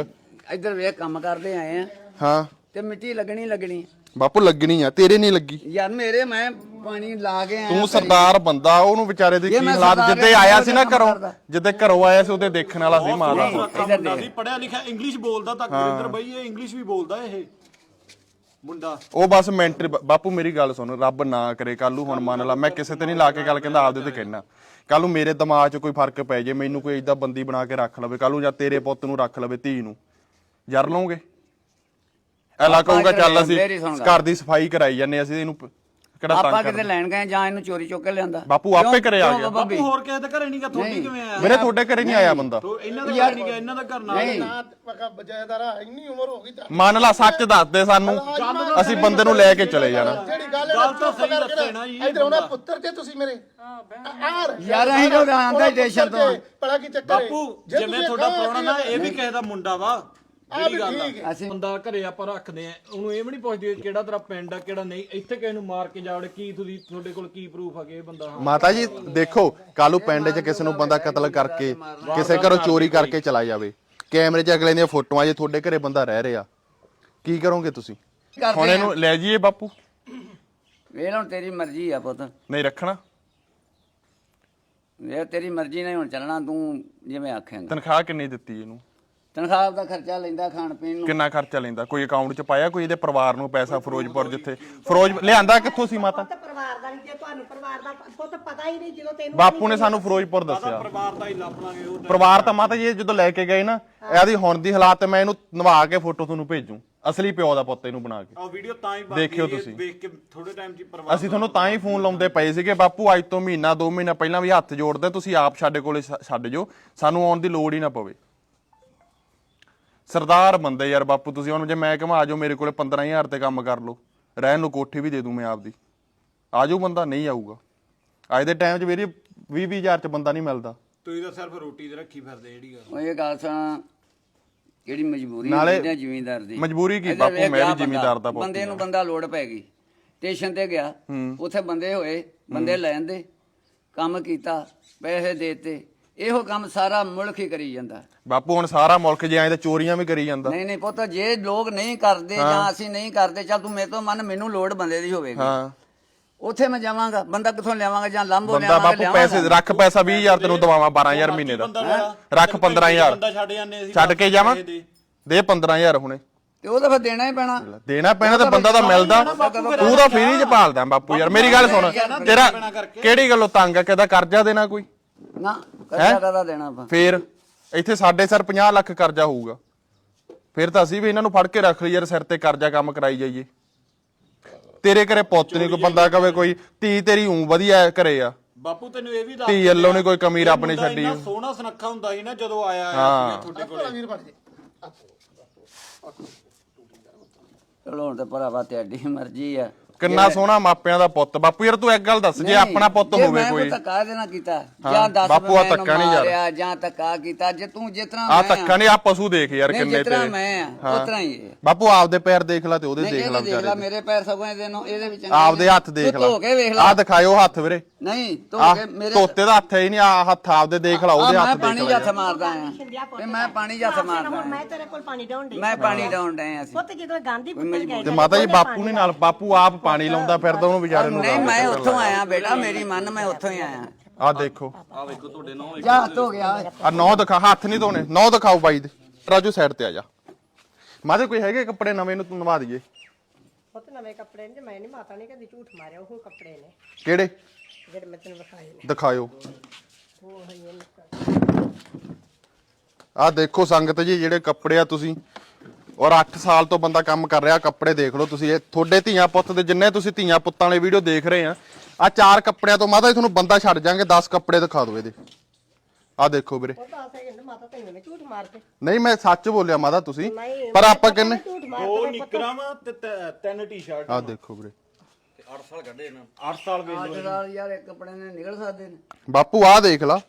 ਇੱਧਰ ਵੇਖ ਕੰਮ ਕਰਦੇ ਆਏ ਆ। ਹਾਂ। ਤੇ ਮਿੱਟੀ ਲੱਗਣੀ ਲੱਗਣੀ। ਬਾਪੂ ਲੱਗਣੀ ਆ ਤੇਰੇ ਨਹੀਂ ਲੱਗੀ। ਯਾਰ ਮੇਰੇ ਮੈਂ ਪਾਣੀ ਲਾ ਕੇ ਆਇਆ ਤੂੰ ਸਰਦਾਰ ਬੰਦਾ ਉਹਨੂੰ ਵਿਚਾਰੇ ਦੇ ਕੀ ਹਾਲਾਤ ਜਿੱਦੇ ਆਇਆ ਸੀ ਨਾ ਘਰੋਂ। ਜਿੱਦੇ ਘਰੋਂ ਆਇਆ ਸੀ ਉਹਦੇ ਦੇਖਣ ਵਾਲਾ ਸੀ ਮਾਂ ਦਾ ਸੁਨੱਖਾ ਇੱਧਰ ਮੁੰਡਾ ਦੇਖ। ਸੀ ਪੜਿਆ ਲਿਖਿਆ ਇੰਗਲਿਸ਼ ਬੋਲਦਾ ਤਾਂ ਗੁਰਿੰਦਰ ਬਈ ਇਹ ਇੰਗਲਿਸ਼ ਵੀ ਬੋਲਦਾ ਇਹ। ਮੁੰਡਾ। ਉਹ ਬਸ ਮੈਂਟਰੀ ਬਾਪੂ ਮੇਰੀ ਗੱਲ ਸੁਣ ਰੱਬ ਨਾ ਕਰੇ ਕੱਲ ਨੂੰ ਹੁਣ ਮੰਨ ਲਾ ਮੈਂ ਕਿਸੇ ਤੇ ਨਹੀਂ ਲਾ ਕੇ ਗੱਲ ਕਹਿੰਦਾ ਆਪਦੇ ਤੇ ਕਹਿਣਾ ਕੱਲ ਨੂੰ ਮੇਰੇ ਦਿਮਾਗ 'ਚ ਕੋਈ ਫ਼ਰਕ ਪੈ ਜੇ ਮੈਨੂੰ ਕੋਈ ਇਦਾਂ ਬੰਦੀ ਬਣਾ ਕੇ ਰੱਖ ਲਵੇ ਕੱਲ ਨੂੰ ਜਾਂ ਤੇਰੇ ਪੁੱਤ ਨੂੰ ਰੱਖ ਲਵੇ ਧੀ ਨੂੰ। ਜਰ ਲਓਗੇ? ਐਲਾ ਕਹੂਗਾ ਚੱਲ ਅਸੀਂ ਮੇਰੀ ਸੁਣ ਗੱਲ। ਘਰ ਦੀ ਸਫ਼ਾਈ ਕਰਾਈ ਜਾਂਦੇ ਅਸੀਂ ਇਹਨੂੰ ਪ- ਕਿਹੜਾ ਆਪਾਂ ਤੰਗ ਕਿਤੇ ਕਰਦੇ? ਲੈਣ ਗਏ ਜਾਂ ਇਹਨੂੰ ਚੋਰੀ ਚੁੱਕ ਕੇ ਲਿਆਂਦਾ? ਬਾਪੂ ਆਪੇ ਕਿਉਂ- ਘਰੇ ਆ ਕਿਉਂ ਗਿਆ। ਬਾਬਾ ਬਾਪੂ ਹੋਰ ਕਿਸੇ ਦੇ ਘਰੇ ਨਹੀਂ ਗਾ ਤੁਹਾਡੀ ਕਿਵੇਂ ਆਇਆ ਮੇਰੇ ਤੁਹਾਡੇ ਘਰੇ ਨਹੀਂ। ਆਇਆ ਬੰਦਾ। ਤੋ ਇਹਨਾਂ ਦਾ ਘਰ ਨਹੀਂ ਗਿਆ ਇਹਨਾਂ ਦਾ ਘਰ ਨਾਲ ਹੀ। ਨਾ ਪਕਾ ਬਜਾਇਦਾਰਾ ਇੰਨੀ ਉਮਰ ਹੋ ਗਈ ਤਾਂ। ਮੰਨ ਲਾ ਸੱਚ ਦੱਸ ਦੇ ਸਾਨੂੰ। ਅਸੀਂ ਬੰਦੇ ਨੂੰ ਲੈ ਕੇ ਚਲੇ ਜਾਣਾ। ਜਿਹੜੀ ਗੱਲ ਗੱਲ ਤਾਂ ਸਹੀ ਦੱਸੇ ਨਾ ਜੀ, ਇਹ ਇਧਰ ਉਹਨਾਂ ਬੰਦਾ। ਪੁੱਤਰ ਤੇ ਤੁਸੀਂ ਮੇਰੇ। ਆਰ ਯਾਰ ਅਸੀਂ ਤਾਂ ਆਂਦਾ ਸਟੇਸ਼ਨ ਤੋਂ। ਪੜਾ ਕੀ ਚੱਕਰ ਹੈ? ਬਾਪੂ ਜੇ ਜਿਵੇਂ ਤੁਸੀਂ ਤੁਹਾਡਾ ਨਾ ਇਹ ਵੀ ਕਿਸੇ ਦਾ ਮੁੰਡਾ ਵਾ। ਜਿਹੜੀ ਵੀ ਗੱਲ ਠੀਕ ਆ ਹੈ। ਅਸੀਂ ਬੰਦਾ ਘਰੇ ਆਪਾਂ ਰੱਖਦੇ ਆ ਉਹਨੂੰ ਇਹ ਵੀ ਨਹੀਂ ਪੁੱਛਦੇ ਕਿਹੜਾ ਤੇਰਾ ਪਿੰਡ ਆ ਕਿਹੜਾ ਨਹੀਂ। ਇੱਥੇ ਕਿਸੇ ਨੂੰ ਮਾਰ ਕੇ ਜਾਵੜੇ ਕੀ ਤੁਸੀਂ ਤੁਹਾਡੇ ਕੋਲ ਕੀ ਪ੍ਰੂਫ ਆ ਕਿ ਇਹ ਬੰਦਾ ਹਾਂ? ਮਾਤਾ ਜੀ ਦੇਖੋ ਕਾਲੂ ਪਿੰਡ 'ਚ ਕਿਸੇ ਨੂੰ ਬੰਦਾ ਕਤਲ ਕਰਕੇ ਕਿਸੇ ਘਰੋਂ ਚੋਰੀ ਕਰਕੇ ਚਲਾ ਜਾਵੇ। ਕੈਮਰੇ 'ਚ ਅਗਲੇ ਦੀਆਂ ਫੋਟੋਆਂ ਜੇ ਤੁਹਾਡੇ ਘਰੇ ਬੰਦਾ ਰਹਿ ਰਿਹਾ ਕੀ ਕਰੋਗੇ ਤੁਸੀਂ? ਹੁਣ। ਇਹਨੂੰ ਲੈ ਜਾਈਏ ਬਾਪੂ। ਵੇਖ ਹੁਣ ਤੇਰੀ ਮਰਜ਼ੀ ਆ ਪੁੱਤ। ਨਹੀਂ ਰੱਖਣਾ। ਇਹ ਤੇਰੀ ਮਰਜ਼ੀ ਨਾਲ ਹੁਣ ਚੱਲਣਾ ਤੂੰ ਜਿਵੇਂ ਆਖੇਂਗਾ। ਤਨਖਾਹ ਕਿੰਨੀ ਦਿੱਤੀ ਇਹਨੂੰ? ਤਨਖਾਹ ਦਾ ਖਰਚਾ ਲੈਂਦਾ ਖਾਣ ਪੀਣ ਨੂੰ। ਕਿੰਨਾ ਖਰਚਾ ਲੈਂਦਾ? ਕੋਈ ਅਕਾਊਂਟ 'ਚ ਪਾਇਆ? ਕੋਈ ਇਹਦੇ ਪਰਿਵਾਰ ਨੂੰ ਪੈਸਾ ਫਿਰੋਜ਼ਪੁਰ ਜਿੱਥੇ? ਫਿਰੋਜ਼ ਲਿਆਂਦਾ ਕਿੱਥੋਂ ਸੀ ਮਾਤਾ? ਪੁੱਤ ਪਰਿਵਾਰ ਦਾ ਨਹੀਂ ਜੇ ਤੁਹਾਨੂੰ ਪਰਿਵਾਰ ਦਾ ਪੁੱਤ ਪਤਾ ਹੀ ਨਹੀਂ ਜਦੋਂ ਤੈਨੂੰ ਬਾਪੂ ਨੇ ਸਾਨੂੰ ਫਿਰੋਜ਼ਪੁਰ ਦੱਸਿਆ। ਪਰਿਵਾਰ ਦਾ ਹੀ ਲੱਭ ਲਾਂਗੇ ਉਹ ਪਰਿਵਾਰ ਤਾਂ ਮਾਤਾ ਜੀ ਜਦੋਂ ਲੈ ਕੇ ਗਏ ਨਾ ਇਹਦੀ ਹੁਣ ਦੀ ਹਾਲਾਤ ਮੈਂ ਇਹਨੂੰ ਨਵਾ ਕੇ ਫੋਟੋ ਤੁਹਾਨੂੰ ਭੇਜੂ। ਅਸਲੀ ਪਿਓ ਦਾ ਪੁੱਤ ਇਹਨੂੰ ਬਣਾ ਕੇ। ਆ ਵੀਡੀਓ ਤਾਂ ਹੀ ਬਣਦੀ ਦੇਖਿਓ ਇਹ ਤੁਸੀਂ। ਵੇਖ ਕੇ ਥੋੜੇ ਟਾਈਮ ਚ ਹੀ ਪਰਿਵਾਰ ਅਸੀਂ ਤੁਹਾਨੂੰ ਤਾਂ ਹੀ ਫੋਨ ਲਾਉਂਦੇ ਪਏ ਸੀਗੇ ਬਾਪੂ ਅੱਜ ਤੋਂ ਮਹੀਨਾ 2 ਮਹੀਨਾ ਪਹਿਲਾਂ ਵੀ ਹੱਥ ਜੋੜਦੇ ਤੁਸੀਂ ਆਪ ਸਾਡੇ ਕੋਲੇ ਛ- ਛੱਡ ਜਾਓ। ਸਾਨੂੰ ਆਉਣ ਦੀ ਲੋੜ ਹੀ ਨਾ ਪਵੇ। ਸਰਦਾਰ ਬੰਦੇ ਯਾਰ ਬਾਪੂ ਤੁਸੀਂ ਹੁਣ ਜੇ ਮੈਂ ਕਹਾਂ ਆ ਜਾਓ ਮੇਰੇ ਕੋਲੇ 15000 ਤੇ ਕੰਮ ਕਰ ਲਓ ਰਹਿਣ ਨੂੰ ਕੋਠੀ ਵੀ ਦੇ ਦੂੰ ਮੈਂ ਆਪਦੀ। ਆ ਜਾਓ ਬੰਦਾ ਨਹੀਂ ਆਊਗਾ। ਅੱਜ ਦੇ ਟਾਈਮ 'ਚ ਮੇਰੀ 20 20000 ਚ ਬੰਦਾ ਨਹੀਂ ਮਿਲਦਾ। ਤੁਸੀਂ ਤਾਂ ਸਿਰਫ ਰੋਟੀ ਤੇ ਰੱਖੀ ਫਿਰਦੇ ਜਿਹੜੀ ਗੱਲ। ਉਹ ਇਹ ਗੱਲ ਸੁਣ ਕਿਹੜੀ ਮਜਬੂਰੀ ਨਾਲੇ ਹੁੰਦੀ ਜ਼ਿਮੀਂਦਾਰ ਦੀ? ਮਜਬੂਰੀ ਕੀ ਇੱਧਰ ਬਾਪੂ, ਵੇਖ ਮੈਂ ਵੀ ਜ਼ਿਮੀਂਦਾਰ ਦਾ ਪੁੱਤ ਬੰਦੇ ਨੂੰ। ਬੰਦਾ ਲੋੜ ਪੈ ਗਈ। ਸਟੇਸ਼ਨ ਤੇ ਗਿਆ ਉੱਥੇ ਬੰਦੇ ਹੋਏ ਬੰਦੇ ਲੈਣ ਦੇ ਕੰਮ ਕੀਤਾ ਪੈਸੇ ਦੇਤੇ। ਇਹੋ ਕੰਮ ਸਾਰਾ ਮੁਲਕ ਹੀ ਕਰੀ ਜਾਂਦਾ। ਬਾਪੂ ਹੁਣ ਸਾਰਾ ਮੁਲਕ ਜੇ ਐਂ ਤਾਂ ਚੋਰੀਆਂ ਵੀ ਕਰੀ ਜਾਂਦਾ। ਨਹੀਂ ਨਹੀਂ ਪੁੱਤ ਜੇ ਲੋਕ ਨਹੀਂ ਕਰਦੇ ਜਾਂ ਅਸੀਂ ਨਹੀਂ ਕਰਦੇ ਚੱਲ ਤੂੰ ਮੇਰੇ ਤੋਂ ਮੰਨ ਮੈਨੂੰ ਲੋੜ ਬੰਦੇ ਦੀ ਹੋਵੇਗੀ। ਹਾਂ। ਉੱਥੇ ਮੈਂ ਜਾਵਾਂਗਾ ਬੰਦਾ ਕਿੱਥੋਂ ਲਿਆਵਾਂਗਾ ਜਾਂ ਲਾਂਬੋ ਬੰਦਾ ਲਿਆਵਾਂਗਾ ਬਾਪੂ ਪੈਸੇ ਰੱਖ ਪੈਸਾ 20000 ਤੈਨੂੰ ਦਵਾਵਾਂ 12000 ਮਹੀਨੇ ਦਾ। ਰੱਖ 15000 ਬੰਦਾ ਛੱਡ ਜਾਂਦੇ ਅਸੀਂ ਛੱਡ ਕੇ ਜਾਵਾਂ? ਦੇ। ਦੇ 15000 ਹੁਣੇ। ਤੇ ਉਹ ਤਾਂ ਫਿਰ ਦੇਣਾ ਹੀ ਪੈਣਾ। ਦੇਣਾ ਪੈਣਾ ਤੇ ਬੰਦਾ ਤਾਂ ਮਿਲਦਾ। ਤੂੰ ਤਾਂ ਫ੍ਰੀ ਚ ਪਾਲਦਾ ਬਾਪੂ ਯਾਰ। ਮੇਰੀ ਗੱਲ ਸੁਣ ਤੇਰਾ ਕਿਹੜੀ ਗੱਲੋਂ ਤੰਗ ਆ? ਕਿਦਾ ਕਰਜ਼ਾ ਦੇਣਾ ਕੋਈ? ਨਾ ਕਰਜ਼ਾ ਕਾਹਦਾ ਦੇਣਾ ਆਪਾਂ। ਫੇਰ ਇੱਥੇ ਸਾਡੇ ਸਰ 50 ਲੱਖ ਕਰਜ਼ਾ ਹੋਊਗਾ। ਫਿਰ ਤਾਂ ਅਸੀਂ ਵੀ ਇਹਨਾਂ ਨੂੰ ਫੜ ਕੇ ਰੱਖ ਲਈ ਯਾਰ ਸਿਰ ਤੇ ਕਰਜ਼ਾ ਕੰਮ ਕਰਾਈ ਜਾਈਏ। ਤੇਰੇ ਘਰੇ ਪੁੱਤ ਨਹੀਂ ਕੋਈ ਬੰਦਾ ਕਵੇ ਕੋਈ ਧੀ ਤੇਰੀ ਉਂ ਵਧੀਆ ਘਰੇ ਆ। ਬਾਪੂ ਤੈਨੂੰ ਇਹ ਵੀ ਦੱਸ ਧੀ ਵੱਲੋਂ ਨੀ ਕੋਈ ਕਮੀ ਰੱਬ ਨੇ ਛੱਡੀ। ਇੰਨਾ ਸੋਹਣਾ ਸੁਨੱਖਾ ਹੁੰਦਾ ਸੀ ਨਾ ਜਦੋਂ ਆਇਆ ਹਾਂ। ਸੀਗਾ ਤੁਹਾਡੇ ਕੋਲ। ਵੀਰ ਬਣ ਜੇ ਚਲੋ ਹੁਣ ਤੇ ਭਰਾਵਾ ਤੁਹਾਡੀ ਮਰਜ਼ੀ ਆ। ਕਿੰਨਾ ਸੋਹਣਾ ਮਾਪਿਆਂ ਦਾ ਪੁੱਤ। ਬਾਪੂ ਯਾਰ ਤੂੰ ਇੱਕ ਗੱਲ ਦੱਸ ਜੇ ਆਪਣਾ ਪੁੱਤ ਹੋਵੇ ਮੈਂ ਕੋਈ ਧੱਕਾ ਦੇਣਾ ਕੀਤਾ ਜਾਂ ਦੱਸ ਬਾਪੂ ਆ ਮੈਂ ਧੱਕਾ ਨੀ ਯਾਰ। ਜਾਂ ਧੱਕਾ ਕੀਤਾ ਜੇ ਤੂੰ ਜਿਸ ਤਰ੍ਹਾਂ ਆ ਮੈਂ ਧੱਕਾ ਨਹੀਂ ਆ ਪਸ਼ੂ ਦੇਖ ਯਾਰ ਨਹੀਂ, ਕਿੰਨੇ ਜਿਸ ਤਰ੍ਹਾਂ ਤੇ। ਮੈਂ ਆ ਉਸ ਤਰ੍ਹਾਂ ਹੀ ਇਹ। ਬਾਪੂ ਆਪਦੇ ਪੈਰ ਦੇਖ ਲੈ ਤੇ ਉਹਦੇ ਨਹੀਂ ਦੇਖ ਲੈ ਇਹਦੇ ਦੇਖ ਲੈ ਵਿਚਾਰੇ ਦੇ। ਮੇਰੇ ਪੈਰ ਸਗੋਂ ਇਹਦੇ ਨੂੰ ਇਹਦੇ ਵਿੱਚ ਆਪਦੇ ਹੱਥ ਦੇਖ ਲੈ। ਧੋ ਕੇ ਵੇਖ ਲੈ। ਆ ਦਿਖਾਇਓ ਹੱਥ ਵੀਰੇ। ਨਹੀਂ ਧੋ ਆ ਕੇ ਮੇਰੇ ਤੋਤੇ ਦਾ ਹੱਥ ਹੀ ਨਹੀਂ ਆ ਹੱਥ ਆਪਦੇ ਦੇਖ ਲਾ ਉਹਦੇ ਮੈਂ ਹੱਥ ਪਾਣੀ ਦੇਖ ਜੱਥ ਲੈ ਮਾਰਦਾ ਆ। ਤੇ ਮੈਂ ਪਾਣੀ ਜੱਥ ਮਾਰਦਾ ਹੁਣ। ਮੈਂ ਤੇਰੇ ਕੋਲ ਪਾਣੀ ਡਾਉਣ ਡਈ। ਮੈਂ ਪਾਣੀ ਡਾਉਣ ਡਏ ਅਸੀਂ। ਪੁੱਤ ਜਦੋਂ ਗਾਂਧੀ ਪੁੱਤਰ ਗਏ ਤੇ ਮਾਤਾ ਜੀ ਬਾਪੂ ਨੇ ਨਾਲ ਬਾਪੂ ਆਪ ਪਾਣੀ ਲਾਉਂਦਾ ਫਿਰਦਾ ਉਹਨੂੰ ਵਿਚਾਰੇ ਨੂੰ ਨਹੀਂ ਮੈਂ ਉੱਥੋਂ ਆਇਆ ਬੇਟਾ ਮੇਰੀ ਮਨ ਮੈਂ ਉੱਥੋਂ ਹੀ ਆਇਆ। ਆ ਦੇਖੋ। ਜਾ ਧੋ ਗਿਆ ਆ। ਨੌ ਦਿਖਾ ਹੱਥ ਨਹੀਂ ਧੋਣੇ ਨੌ ਦਿਖਾਓ ਬਾਈ ਦੇ ਰਾਜੂ ਸਾਈਡ ਤੇ ਆ ਜਾ। ਮਾਦੇ ਕੋਈ ਹੈਗੇ ਕੱਪੜੇ ਨਵੇਂ ਨੂੰ ਤੂੰ ਨਵਾ ਦਈਏ? ਪੁੱਤ ਨਵੇਂ ਕੱਪੜੇ ਨੇ ਮੈਂ ਨਹੀਂ ਮਾਤਾ ਨੇ ਕਦੀ ਝੂਠ ਮਾਰਿਆ ਉਹ ਕੱਪੜੇ ਨੇ। ਕਿਹੜੇ? ਜਿਹੜੇ ਮੈਂ ਤੈਨੂੰ ਵਿਖਾਏ ਨੇ। ਦਿਖਾਇਓ। ਉਹ ਹੈ ਇਹ ਆ ਦੇਖੋ ਸੰਗਤ ਜੀ ਜਿਹੜੇ ਕੱਪੜੇ ਆ ਤੁਸੀਂ ਔਰ 8 ਸਾਲ ਤੋਂ ਬੰਦਾ ਕੰਮ ਕਰ ਰਿਹਾ ਕੱਪੜੇ ਦੇਖ ਲਓ ਤੁਸੀਂ। ਇਹ ਤੁਹਾਡੇ ਧੀਆਂ ਪੁੱਤ ਦੇ ਜਿੰਨੇ ਤੁਸੀਂ ਧੀਆਂ ਪੁੱਤਾਂ ਵਾਲੇ ਵੀਡੀਓ ਦੇਖ ਰਹੇ ਆ ਆ ਚਾਰ ਕੱਪੜਿਆਂ ਤੋਂ ਮਾਤਾ ਜੀ ਤੁਹਾਨੂੰ ਬੰਦਾ ਛੱਡ ਜਾਾਂਗੇ 10 ਕੱਪੜੇ ਦਿਖਾ ਦਿਓ ਇਹਦੇ। ਆ ਦੇਖੋ ਵੀਰੇ। ਉਹ ਤਾਂ ਆਸੇ ਕਹਿੰਦੇ ਮਾਤਾ ਤੈਨੂੰ ਨੇ ਝੂਠ ਮਾਰਦੇ ਨਹੀਂ ਮੈਂ ਸੱਚ ਬੋਲਿਆ ਮਾਤਾ ਤੁਸੀਂ ਨਹੀਂ ਪਰ ਆਪਾਂ ਕਹਿੰਨੇ ਝੂਠ ਦੋ। ਨਿਕਰਾਂ ਵਾ ਤੇ ਤ- ਤਿੰਨ ਟੀ-ਸ਼ਰਟ ਆ ਦੇਖੋ ਵੀਰੇ। 8 ਸਾਲ ਕੱਢੇ ਇਹਨਾਂ 8 ਸਾਲ ਵੇਚ ਲਓ। ਨਾਲ ਯਾਰ ਇੱਕ ਕੱਪੜੇ ਨੇ ਨਿਕਲ ਸਕਦੇ ਨੇ। ਬਾਪੂ ਆ ਦੇਖ ਲਾ।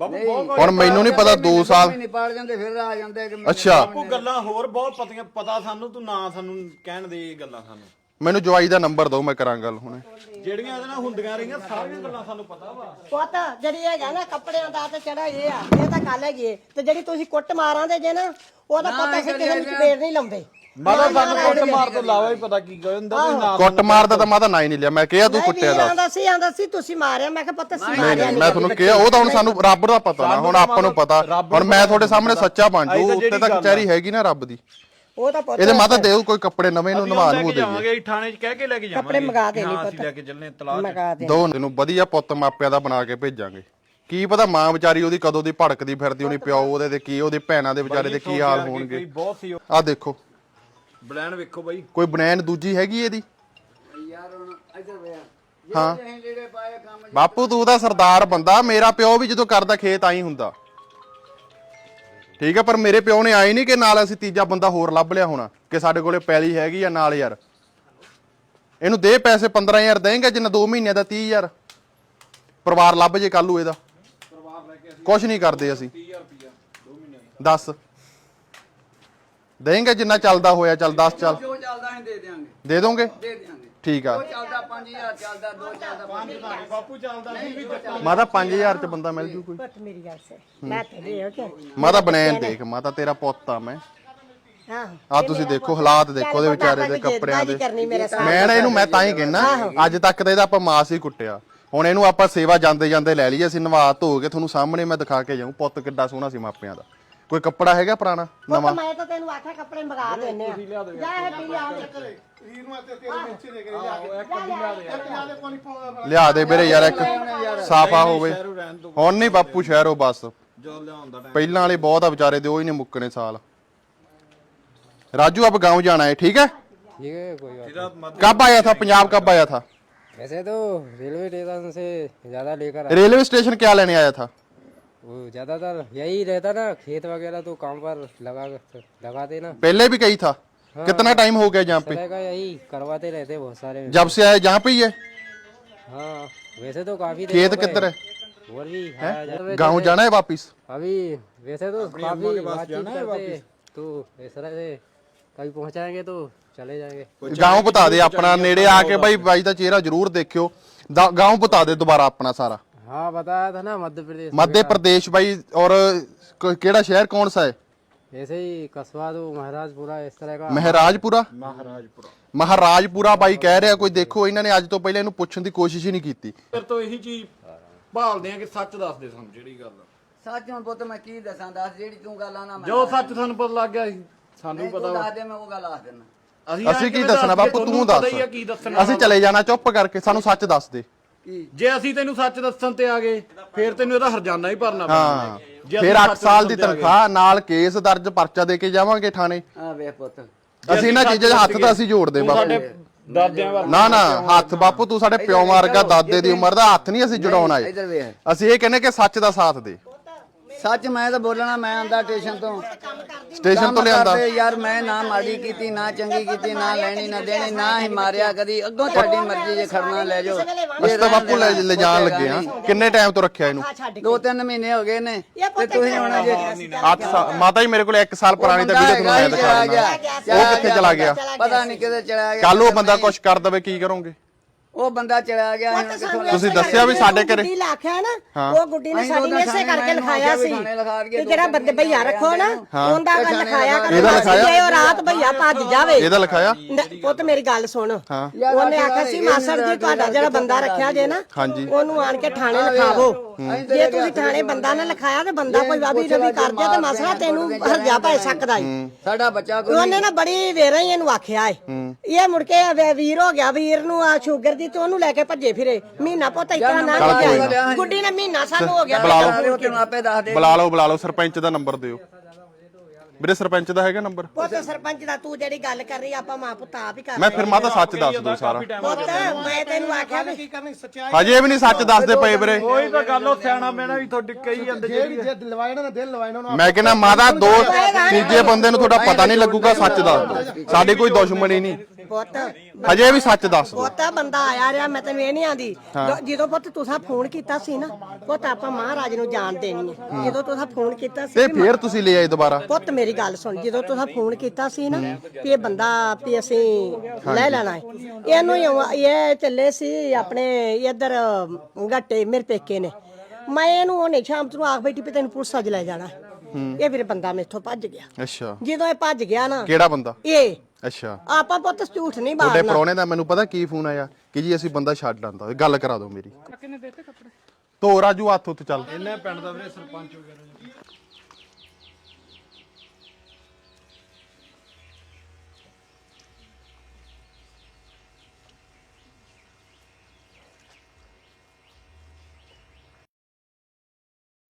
ਬਹੁਤ ਹੁਣ ਮੈਨੂੰ ਨਹੀਂ ਪਤਾ 2 ਸਾਲ ਨਹੀਂ ਪਾੜ ਜਾਂਦੇ ਫਿਰ ਆ ਜਾਂਦੇ ਕਿ ਅੱਛਾ। ਬਾਪੂ ਗੱਲਾਂ ਹੋਰ ਬਹੁਤ ਪਤੀਆਂ ਪਤਾ ਸਾਨੂੰ ਤੂੰ ਨਾ ਸਾਨੂੰ ਕਹਿਣ ਦੇ ਇਹ ਗੱਲਾਂ ਸਾਨੂੰ। ਮੈਨੂੰ ਜਵਾਈ ਦਾ ਨੰਬਰ ਦਿਓ ਮੈਂ ਕਰਾਂ ਗੱਲ ਹੁਣੇ। ਜਿਹੜੀਆਂ ਇਹਦੇ ਨਾਲ ਹੁੰਦੀਆਂ ਰਹੀਆਂ ਸਾਰੀਆਂ ਗੱਲਾਂ ਸਾਨੂੰ ਪਤਾ ਵਾ। ਪੁੱਤ ਜਿਹੜੀ ਹੈਗਾ ਨਾ ਕੱਪੜਿਆਂ ਦਾ ਤੇ ਚੜਾ ਇਹ ਆ ਇਹ ਤਾਂ ਗੱਲ ਹੈਗੀ ਏ। ਤੇ ਜਿਹੜੀ ਤੁਸੀਂ ਕੁੱਟ ਮਾਰਾਂ ਦੇ ਜੇ ਨਾ ਉਹਦਾ ਨਾ, ਪਤਾ ਅਸੀਂ ਕਿਸੇ ਨੂੰ। ਚਪੇੜ ਨਹੀਂ ਲਾਉਂਦੇ। ਮਾਤਾ ਸਾਨੂੰ ਕੁੱਟ ਮਾਰ ਤੋਂ ਲਾਵਾ ਹੀ ਪਤਾ ਕੀ ਕਹਿੰਦਾ ਤੁਸੀਂ ਨਾ ਕੁੱਟ ਮਾਰਦਾ ਤਾਂ ਮਾਤਾ ਨਾ ਹੀ ਨਹੀਂ ਲਿਆ ਮੈਂ ਕਿਹਾ ਤੂੰ ਕੁੱਟਿਆ ਦਾ ਆਂਦਾ ਸੀ ਆਂਦਾ ਸੀ ਤੁਸੀਂ ਮਾਰਿਆ ਮੈਂ ਕਿਹਾ ਪੁੱਤ ਸੀ ਨਹੀਂ ਮਾਰਿਆ ਨਹੀਂ ਮੈਂ ਤੁਹਾਨੂੰ ਕਿਹਾ ਉਹ ਤਾਂ ਹੁਣ ਸਾਨੂੰ ਰੱਬ ਦਾ ਪਤਾ ਨਾ ਹੁਣ ਆਪਾਂ ਨੂੰ ਪਤਾ। ਹੁਣ ਮੈਂ ਤੁਹਾਡੇ ਸਾਹਮਣੇ ਸੱਚਾ ਬਣ ਜੂ ਉੱਤੇ ਤਾਂ ਆ। ਕਚਹਿਰੀ ਹੈਗੀ ਨਾ ਰੱਬ ਦੀ। ਉਹ ਤਾਂ ਪੁੱਤ ਇਹਦੇ ਮਾਤਾ ਦੇਉ ਕੋਈ ਕੱਪੜੇ ਨਵੇਂ ਨੂੰ ਨਵਾ ਲੈ ਨੂੰ ਦੇਈਏ ਜਾਵਾਂਗੇ ਥਾਣੇ 'ਚ ਕਹਿ ਕੇ ਲੈ ਕੇ ਜਾਵਾਂਗੇ। ਕੱਪੜੇ ਮੰਗਾ ਦੇਣੇ ਹਾਂ, ਅਸੀਂ ਪੁੱਤ। ਲੈ ਕੇ ਚੱਲਨੇ ਮਗਾ ਦੇ ਦੋ ਤੈਨੂੰ ਵਧੀਆ ਪੁੱਤ ਮਾਪਿਆਂ ਦਾ ਬਣਾ ਕੇ ਭੇਜਾਂਗੇ। ਕੀ ਪਤਾ ਮਾਂ ਵਿਚਾਰੀ ਉਹਦੀ ਕਦੋਂ ਦੀ ਭੜਕਦੀ ਫਿਰਦੀ ਹੋਣੀ ਪਿਓ ਉਹਦੇ ਤੇ ਕੀ ਉਹਦੇ ਭੈਣਾਂ ਦੇ ਵਿਚਾਰੇ ਦੇ ਕੀ ਹਾਲ ਹੋਣਗੇ। ਆਹ ਦੇਖੋ ਬਲੈਨ ਵੇਖੋ ਬਾਈ। ਕੋਈ ਬਨੈਣ ਦੂਜੀ ਹੈਗੀ ਇਹਦੀ? ਯਾਰ ਹੁਣ ਇੱਧਰ ਵੇ ਹਾਂ। ਜਿਹੜੇ ਜਿਹੜੇ ਪਾਏ ਕੰਮ ਬਾਪੂ ਤੂੰ ਤਾਂ ਸਰਦਾਰ ਬੰਦਾ। ਮੇਰਾ ਪਿਓ ਵੀ ਜਦੋਂ ਕਰਦਾ ਖੇਤ ਆਈ ਹੁੰਦਾ। ਠੀਕ ਹੈ ਪਰ ਮੇਰੇ ਪਿਓ ਨੇ ਆਈ ਨਹੀਂ ਕਿ ਨਾਲ ਅਸੀਂ ਤੀਜਾ ਬੰਦਾ ਹੋਰ ਲੱਭ ਲਿਆ ਹੋਣਾ। ਕਿ ਸਾਡੇ ਕੋਲੇ ਪੈਲੀ ਹੈਗੀ ਆ ਨਾਲ ਯਾਰ। ਇਹਨੂੰ ਦੇ ਪੈਸੇ 15000 ਦੇਂਗੇ ਜਿੰਨਾ 2 ਮਹੀਨਿਆਂ ਦਾ 30000 ਪਰਿਵਾਰ ਲੱਭ ਜੇ ਕੱਲੂ ਇਹਦਾ। ਕੁਝ ਨਹੀਂ ਕਰਦੇ ਅਸੀਂ। 10 ਦੇਂਗੇ ਜਿੰਨਾ ਚੱਲਦਾ ਹੋਇਆ ਚੱਲ 10 ਚੱਲ। ਜੋ ਚੱਲਦਾ ਅਸੀਂ ਦੇ ਦਿਆਂਗੇ। ਦੇ ਦੋਗੇ? ਦੇ ਦਿਆਂਗੇ। ਠੀਕ ਆ। ਉਹ ਚੱਲਦਾ 5000 ਚੱਲਦਾ 2 ਚੱਲਦਾ 5 ਬਾਪੂ ਚੱਲਦਾ ਸੀ ਵੀ ਮਾਤਾ 5000 ਚ ਬੰਦਾ ਮਿਲ ਜੂ ਕੋਈ। ਪੁੱਤ ਮੇਰੀ ਗੱਲ ਸੇ ਮੈਂ ਤੇ ਲਿਓ ਕਿ ਮਾਤਾ ਬਨੈਣ ਦੇਖ ਮਾਤਾ ਤੇਰਾ ਪੁੱਤ ਆ ਮੈਂ। ਹਾਂ ਆ ਤੁਸੀਂ ਦੇਖੋ ਹਾਲਾਤ ਦੇਖੋ ਉਹਦੇ ਵਿਚਾਰੇ ਦੇ ਕੱਪੜਿਆਂ ਦੇ ਕਰਨੀ ਮੇਰੇ ਸਾਹ ਮੈਂ ਨਾ ਇਹਨੂੰ ਮੈਂ ਤਾਂ ਹੀ ਕਹਿਣਾ ਅੱਜ ਤੱਕ ਤਾਂ ਇਹਦਾ ਆਪਾਂ ਮਾਸ ਹੀ ਕੁੱਟਿਆ। ਹੁਣ ਇਹਨੂੰ ਆਪਾਂ ਸੇਵਾ ਜਾਂਦੇ ਜਾਂਦੇ ਲੈ ਲਈਏ ਅਸੀਂ ਨਵਾ ਧੋ ਕੇ ਤੁਹਾਨੂੰ ਸਾਹਮਣੇ ਮੈਂ ਦਿਖਾ ਕੇ ਜਾਊਂ ਪੁੱਤ ਕਿੱਡਾ ਸੋਹਣਾ ਸੀ ਮਾਪਿਆਂ ਦਾ। ਕੋਈ ਕੱਪੜਾ ਹੈਗਾ ਪੁਰਾਣਾ ਨਵਾਂ ਮੈਂ ਤਾਂ ਤੈਨੂੰ ਆਖਿਆ ਕੱਪੜੇ ਮੰਗਾ ਦੇਣੇ ਆ ਜਾ ਇਹ ਪੀ ਲਿਆ ਦੇ। ਵੀਰ ਨੂੰ ਤੇ ਤੇਰੇ ਵਿੱਚ ਦੇ ਕੇ ਲਿਆ ਕੇ ਇੱਕ ਲਿਆ ਦੇ ਕੋਈ ਪਾਉਣਾ ਲਿਆ ਦੇ ਵੀਰੇ ਯਾਰ ਇੱਕ ਸਾਫਾ ਹੋਵੇ ਹੁਣ ਨਹੀਂ ਬਾਪੂ ਸ਼ਹਿਰੋਂ ਬਸ ਜੋ ਲਿਆਉਂਦਾ ਟਾਈਮ ਪਹਿਲਾਂ ਵਾਲੇ ਬਹੁਤ ਆ ਵਿਚਾਰੇ ਦੇ ਉਹ ਹੀ ਨਹੀਂ ਮੁੱਕਣੇ ਸਾਲ राजू अब गांव जाना है ठीक है ठीक है कोई बात ਇਹਦਾ ਮਤ कब आया था पंजाब कब आया था नहीं। वैसे तो रेलवे स्टेशन से ज्यादा लेकर आ- रेलवे स्टेशन क्या लेने आया था वो ज्यादातर यही रहता ना खेत वगैरह तो काम पर लगा लगाते ना पहले भी कही था कितना टाइम हो गया यहाँ पे तरह का यही करवाते रहते बहुत सारे जब से आए जहाँ पे ही है हाँ वैसे तो काफी देर खेत हो गए। किधर है और भी हाँ, ज्यादा- गांव जाना है वापिस अभी वैसे तो काफी बातचीत करते तो इस तरह से कभी पहुंचाएंगे तो चले जाएंगे गांव बता दे अपना नेड़े आके भाई भाई का चेहरा जरूर देखियो दा- गांव बता दे दोबारा अपना सारा हाँ बताया था ना मध्य प्रदेश मध्य प्रदेश भाई और क- केड़ा शहर कौन सा है ऐसे ही कस्बा तो महाराजपुरा इस तरह का महराजपुरा ਮਹਾਰਾਜਪੁਰਾ ਮਹਾਰਾਜਪੁਰਾ ਬਾਈ ਕਹਿ ਰਿਹਾ ਕੋਈ ਦੇਖੋ ਇਹਨਾਂ ਨੇ ਅੱਜ ਤੋਂ ਪਹਿਲੇ ਇਹਨੂੰ ਪੁੱਛਣ ਦੀ ਕੋਸ਼ਿਸ਼ ਹੀ ਨਹੀਂ ਕੀਤੀ ਫਿਰ ਤੋਂ ਇਹੀ ਚੀਜ਼ ਭਾਲਦੇ ਆ ਕਿ ਸੱਚ ਦੱਸ ਦੇ ਸਾਨੂੰ ਜਿਹੜੀ ਗੱਲ ਆ। ਸੱਚ ਹੁਣ ਪੁੱਤ ਮੈਂ ਕੀ ਦੱਸਾਂ ਦੱਸ ਜਿਹੜੀ ਤੂੰ ਗੱਲ ਆਣਾ ਮੈਂ ਜੋ ਸੱਚ ਸਾਨੂੰ ਪਤਾ ਲੱਗ ਗਿਆ ਸੀ ਸਾਨੂੰ ਨਹੀਂ, ਪਤਾ ਤੂੰ ਵਾ ਦੱਸ ਦੇ ਮੈਂ ਉਹ ਗੱਲ ਆਖ ਦਿੰਦਾ ਅਸੀਂ ਐਂ ਕੀ ਕਿਵੇਂ ਦੱਸਣਾ ਦੱਸ ਬਾਪੂ ਦਈਏ? ਤੂੰ ਤੁਹਾਨੂੰ ਦੱਸ ਪਤਾ ਹੀ ਆ ਕੀ ਦੱਸਣਾ ਅਸੀਂ ਚਲੇ ਜਾਣਾ ਚੁੱਪ ਕਰਕੇ ਸਾਨੂੰ ਸੱਚ ਦੱਸ ਦੇ ਕੀ ਜੇ ਅਸੀਂ ਤੈਨੂੰ ਸੱਚ ਦੱਸਣ ਤੇ ਆ ਗਏ ਫਿਰ ਤੈਨੂੰ ਇਹਦਾ ਹਰਜਾਨਾ ਹੀ ਭਰਨਾ ਹਾਂ ਜੇ ਫਿਰ ਅਸੀਂ 8 ਸੱਚ ਸਾਲ ਦੀ ਦੱਸਣ ਤੇ ਆ ਗਏ। ਤਨਖਾਹ ਨਾਲ ਕੇਸ ਦਰਜ ਪਰਚਾ ਦੇ ਕੇ ਜਾਵਾਂਗੇ ਥਾਣੇ। ਆ ਵੇਖ ਪੁੱਤ। ਅਸੀਂ ਇਹਨਾਂ ਚੀਜ਼ਾਂ 'ਚ ਹੱਥ ਤਾਂ ਅਸੀਂ ਜੋੜਦੇ ਤੂੰ ਬਾਪੂ। ਸਾਡੇ ਦਾਦਿਆਂ ਨਾ ਨਾ ਹੱਥ ਬਾਪੂ ਤੂੰ ਸਾਡੇ ਪਿਓ ਵਰਗਾ ਦਾਦੇ ਦੀ ਉਮਰ ਦਾ ਹੱਥ ਨਹੀਂ ਅਸੀਂ ਜੁੜਾਉਣਾ ਏ ਇੱਧਰ ਵੇਖ। ਅਸੀਂ ਇਹ ਕਹਿੰਦੇ ਕਿ ਸੱਚ ਦਾ ਸਾਥ ਦੇ। ਸੱਚ ਮੈਂ ਤਾਂ ਬੋਲਣਾ ਮੈਂ ਆਂਦਾ ਸਟੇਸ਼ਨ ਤੋਂ। ਸਟੇਸ਼ਨ ਤੋਂ ਲਿਆਂਦਾ ਯਾਰ ਮੈਂ ਨਾ ਮਾੜੀ ਕੀਤੀ ਨਾ ਚੰਗੀ ਕੀਤੀ ਨਾ ਲੈਣੀ ਨਾ ਦੇਣੀ ਨਾ ਹੀ ਮਾਰਿਆ ਕਦੀ। ਅੱਗੋਂ ਤੁਹਾਡੀ ਮਰਜ਼ੀ ਜੇ ਖੜਨਾ ਲੈ ਜਾਓ। ਅਸੀਂ ਤਾਂ ਬਾਪੂ ਲੈ ਲੈ ਜਾਣ ਲੱਗੇ ਆ। ਕਿੰਨੇ ਟਾਈਮ ਤੋਂ ਰੱਖਿਆ ਇਹਨੂੰ? ਦੋ ਤਿੰਨ ਮਹੀਨੇ ਹੋ ਗਏ ਨੇ। ਤੇ ਤੁਸੀਂ ਹੁਣ ਜੇ 8 ਸਾਲ ਮਾਤਾ ਜੀ ਮੇਰੇ ਕੋਲ 1 ਸਾਲ ਪੁਰਾਣੀ ਤਾਂ ਵੀਡੀਓ ਤੁਹਾਨੂੰ ਮੈਂ ਦਿਖਾ ਦਿੰਦਾ। ਉਹ ਕਿੱਥੇ ਚਲਾ ਗਿਆ। ਪਤਾ ਨਹੀਂ ਕਿਤੇ ਚਲਾ ਗਿਆ ਕੱਲ ਉਹ ਬੰਦਾ ਕੁਝ ਕਰ ਦਵੇ ਕੀ ਕਰੋਗੇ? ਉਹ ਬੰਦਾ ਚਲਾ ਗਿਆ ਕਿੱਥੋਂ ਤੁਸੀਂ ਦੱਸਿਆ ਵੀ ਸਾਡੇ ਘਰੇ ਗੁੱਡੀ ਲਾਖਿਆ ਨਾ ਉਹ ਗੁੱਡੀ ਨੇ ਅਸੀਂ ਸਾਡੀ ਉਹਦਾ ਨੇ ਇਸੇ ਕਰਕੇ ਲਿਖਾਇਆ ਵੀ ਸੀ ਥਾਣੇ ਲਿਖਾ ਦਈਏ, ਕਿ ਜਿਹੜਾ ਬੰਦੇ ਭਈਆ ਰੱਖੋ ਨਾ ਉਹਦਾ ਗੱਲ ਲਿਖਾਇਆ ਕਰ ਇਹਦਾ ਲਿਖਾਇਆ? ਉਹ ਰਾਤ ਭਈਆ ਭੱਜ ਜਾਵੇ। ਇਹਦਾ ਲਿਖਾਇਆ? ਨ- ਪੁੱਤ ਮੇਰੀ ਗੱਲ ਸੁਣ। ਹਾਂ। ਉਹਨੇ ਆਖਿਆ ਸੀ ਮਾਸੜ ਜੀ ਤੁਹਾਡਾ ਜਿਹੜਾ ਬੰਦਾ ਰੱਖਿਆ ਜੇ ਨਾ ਹਾਂਜੀ। ਉਹਨੂੰ ਆਣ ਕੇ ਥਾਣੇ ਲਿਖਾਵੋ। ਜੇ ਤੁਸੀਂ ਥਾਣੇ ਬੰਦਾ ਨੇ ਲਿਖਾਇਆ ਤੇ ਬੰਦਾ ਕੋਈ ਵਾਬੀ ਰਵੀ ਕਰ ਜੇ ਤੇ ਮਸਲਾ ਤੈਨੂੰ ਹਰਜਾ ਪੈ ਸਕਦਾ ਈ ਸਾਡਾ ਬੱਚਾ ਕੋਈ ਉਹਨੇ ਨਾ ਬੜੀ ਵੇਰਾ ਹੀ ਇਹਨੂੰ ਆਖਿਆ ਏ। ਇਹ ਮੁੜ ਕੇ ਵ- ਵੀਰ ਹੋ ਗਿਆ ਵੀਰ ਨੂੰ ਆ ਸ਼ੂਗਰ ਦੀ ਤੇ ਉਹਨੂੰ ਲੈ ਕੇ ਭੱਜੇ ਫਿਰੇ। ਮਹੀਨਾ ਪੁੱਤ ਇਤਨਾ ਨਾ ਚੱਲ ਕੋਈ। ਗੁੱਡੀ ਨੇ ਮਹੀਨਾ ਸਾਨੂੰ ਹੋ ਗਿਆ। ਬੁਲਾ ਲਓ। ਉਹ ਤੈਨੂੰ ਆਪੇ ਦੱਸ ਦੇ। ਬੁਲਾ ਲਓ ਬੁਲਾ ਲਓ। ਸਰਪੰਚ ਦਾ ਨੰਬਰ ਦਿਓ। ਵੀਰੇ ਸਰਪੰਚ ਦਾ ਹੈਗਾ ਨੰਬਰ? ਪੁੱਤ ਸਰਪੰਚ ਦਾ ਤੂੰ ਜਿਹੜੀ ਗੱਲ ਕਰ ਰਹੀ ਆਪਾਂ ਮਾਂ ਪੁੱਤ ਆਪ ਹੀ ਕਰ ਮੈਂ ਫਿਰ ਮਾਤਾ ਸੱਚ ਦੱਸ ਦੂੰ ਸਾਰਾ। ਪੁੱਤ ਮੈਂ ਤੈਨੂੰ ਆਖਿਆ ਵੀ ਕੀ ਕਰਨੀ ਸੱਚਾਈ ਹਜੇ ਵੀ ਨਹੀਂ ਸੱਚ ਦੱਸਦੇ ਪਏ ਵੀਰੇ। ਉਹੀ ਤਾਂ ਗੱਲ ਉਹ ਸਿਆਣਾ ਮੈਣਾ ਵੀ ਤੁਹਾਡੀ ਕਹੀ ਜਾਂਦੇ ਜਿਹੜੀ ਜੇ ਲਵਾਇਣਾ ਨਾ ਦਿਲ ਲਵਾਇਣਾ ਨਾ ਮੈਂ ਕਹਿੰਦਾ ਮਾਤਾ ਦੋ ਤੀਜੇ ਬੰਦੇ ਨੂੰ ਤੁਹਾਡਾ ਪਤਾ ਨਹੀਂ ਲੱਗੂਗਾ ਸੱਚ ਦੱਸ ਦਿਓ ਸਾਡੀ ਕੋਈ ਦੁਸ਼ਮਣੀ ਨਹੀਂ। ਪੁੱਤ ਹਜੇ ਵੀ ਸੱਚ ਦੱਸ ਦਿਓ ਪੁੱਤ ਬੰਦਾ ਆਇਆ ਰਿਹਾ ਮੈਂ ਤੈਨੂੰ ਇਹ ਨਹੀਂ ਆਂਦੀ। ਜਦੋਂ ਪੁੱਤ ਤੁਸੀਂ ਫੋਨ ਕੀਤਾ ਸੀ ਨਾ ਪੁੱਤ ਆਪਾਂ ਮਹਾਰਾਜ ਨੂੰ ਜਾਣ ਦੇਣੀ ਹੈ। ਜਦੋਂ ਤੁਸੀਂ ਫੋਨ ਕੀਤਾ ਸੀ ਤੇ ਫੇਰ ਤੁਸੀਂ ਲੈ ਆਏ ਦੁਬਾਰਾ? ਪੁੱਤ ਮੇਰੀ ਗੱਲ ਸੁਣ ਜਦੋਂ ਤੁਸੀਂ ਫੋਨ ਕੀਤਾ ਸੀ ਨਾ ਵੀ ਇਹ ਬੰਦਾ ਵੀ ਅਸੀਂ ਲੈ ਲੈਣਾ ਹੈ। ਇਹਨੂੰ ਹੀ ਇਹ ਚੱਲੇ ਸੀ ਆਪਣੇ ਇੱਧਰ ਗੱਟੇ ਮੇਰੇ ਪੇਕੇ ਨੇ। ਮੈਂ ਇਹਨੂੰ ਉਹਨੇ ਸ਼ਾਮ ਨੂੰ ਆਖ ਬੈਠੀ ਵੀ ਤੈਨੂੰ ਪੁਲਿਸ ਅੱਜ ਲੈ ਜਾਣਾ ਇਹ ਵੀਰੇ ਬੰਦਾ ਮੇਥੋਂ ਭੱਜ ਗਿਆ। ਅੱਛਾ। ਜਦੋਂ ਇਹ ਭੱਜ ਗਿਆ ਨਾ ਕਿਹੜਾ ਬੰਦਾ? ਇਹ। ਅੱਛਾ। ਆਪਾਂ ਪੁੱਤ ਝੂਠ ਨਹੀਂ ਤੁਹਾਡੇ ਮਾਰਨਾ। ਪਰੋਣੇ ਦਾ ਮੈਨੂੰ ਪਤਾ ਕੀ ਫੋਨ ਆਇਆ ਕਿ ਜੀ ਅਸੀਂ ਬੰਦਾ ਛੱਡ ਆਂਦਾ ਗੱਲ ਕਰਾ ਦਿਓ ਮੇਰੀ। ਕਿੰਨੇ ਦੇਤੇ ਕੱਪੜੇ? ਧੋ ਰਾਜੂ ਹੱਥ ਉੱਤੇ ਚੱਲ। ਇਹਨੇ ਪਿੰਡ ਦਾ ਵੀਰੇ ਸਰਪੰਚ ਵਗੈਰਾ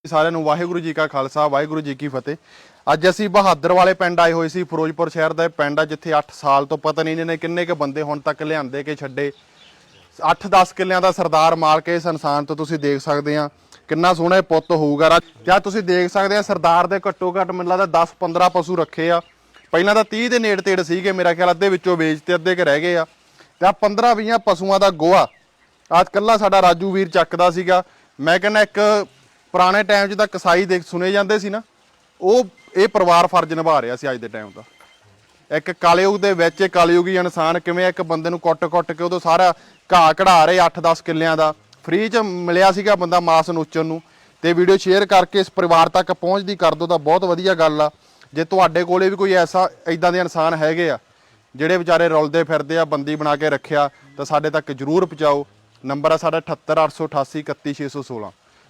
ਸਾਰਿਆਂ ਨੂੰ ਵਾਹਿਗੁਰੂ ਜੀ ਕਾ ਖਾਲਸਾ, ਵਾਹਿਗੁਰੂ ਜੀ ਕੀ ਫਤਿਹ। ਅੱਜ ਅਸੀਂ ਬਹਾਦਰ ਵਾਲੇ ਪਿੰਡ ਆਏ ਹੋਏ ਸੀ, ਫਿਰੋਜ਼ਪੁਰ ਸ਼ਹਿਰ ਦਾ ਇਹ ਪਿੰਡ ਆ, ਜਿੱਥੇ 8 ਸਾਲ ਤੋਂ ਪਤਾ ਨਹੀਂ ਇਹਨੇ ਕਿੰਨੇ ਕੁ ਬੰਦੇ ਹੁਣ ਤੱਕ ਲਿਆਂਦੇ ਕਿ ਛੱਡੇ। 8-10 ਕਿੱਲਿਆਂ ਦਾ ਸਰਦਾਰ ਮਾਰ ਕੇ ਇਸ ਇਨਸਾਨ ਤੋਂ ਤੁਸੀਂ ਦੇਖ ਸਕਦੇ ਆ। ਕਿੰਨਾ ਸੋਹਣਾ ਇਹ ਪੁੱਤ ਹੋਊਗਾ। ਰਾ ਜਾਂ ਤੁਸੀਂ ਦੇਖ ਸਕਦੇ ਆ, ਸਰਦਾਰ ਦੇ ਘੱਟੋ ਘੱਟ ਮੈਨੂੰ ਲੱਗਦਾ 10-15 ਪਸ਼ੂ ਰੱਖੇ ਆ। ਪਹਿਲਾਂ ਤਾਂ 30 ਦੇ ਨੇੜੇ ਤੇੜ ਸੀਗੇ, ਮੇਰਾ ਖਿਆਲ ਅੱਧੇ ਵਿੱਚੋਂ ਵੇਚਤੇ, ਅੱਧੇ ਕ ਰਹਿ ਗਏ ਆ। ਤੇ ਆ 15-20 ਪਸ਼ੂਆਂ ਦਾ ਗੋਆ ਅੱਜ ਕੱਲਾ ਸਾਡਾ ਰਾਜੂ ਵੀਰ ਚੱਕਦਾ ਸੀਗਾ। ਮੈਂ ਕਹਿੰਦਾ ਇੱਕ ਪੁਰਾਣੇ ਟਾਈਮ 'ਚ ਤਾਂ ਕਸਾਈ ਦੇ ਸੁਨੇ ਜਾਂਦੇ ਸੀ ਨਾ, ਉਹ ਇਹ ਪਰਿਵਾਰ ਫਰਜ਼ ਨਿਭਾ ਰਿਹਾ ਸੀ ਅੱਜ ਦੇ ਟਾਈਮ ਦਾ। ਇੱਕ ਕਲਯੁਗ ਦੇ ਵਿੱਚ ਇਹ ਇਨਸਾਨ ਕਿਵੇਂ ਇੱਕ ਬੰਦੇ ਨੂੰ ਕੁੱਟ-ਕੁੱਟ ਕੇ ਉਦੋਂ ਸਾਰਾ ਘਾਹ ਕਢਾ ਰਹੇ 8-10 ਕਿੱਲਿਆਂ ਦਾ। ਫ੍ਰੀ 'ਚ ਮਿਲਿਆ ਸੀਗਾ ਬੰਦਾ ਮਾਸ ਨੋਚਣ ਨੂੰ। ਤੇ ਵੀਡੀਓ ਸ਼ੇਅਰ ਕਰਕੇ ਇਸ ਪਰਿਵਾਰ ਤੱਕ ਪਹੁੰਚਦੀ ਕਰ ਦੋ ਤਾਂ ਬਹੁਤ ਵਧੀਆ ਗੱਲ ਆ। ਜੇ ਤੁਹਾਡੇ ਕੋਲੇ ਵੀ ਕੋਈ ਐਸਾ ਇਦਾਂ ਦੇ ਇਨਸਾਨ ਹੈਗੇ ਆ, ਜਿਹੜੇ ਵਿਚਾਰੇ ਰੁਲਦੇ ਫਿਰਦੇ ਆ, ਬੰਦੀ ਬਣਾ ਕੇ ਰੱਖਿਆ, ਤਾਂ ਸਾਡੇ ਤੱਕ ਜਰੂਰ ਪਹੁੰਚਾਓ। ਨੰਬਰ ਆ ਸਾਡਾ 78888 31616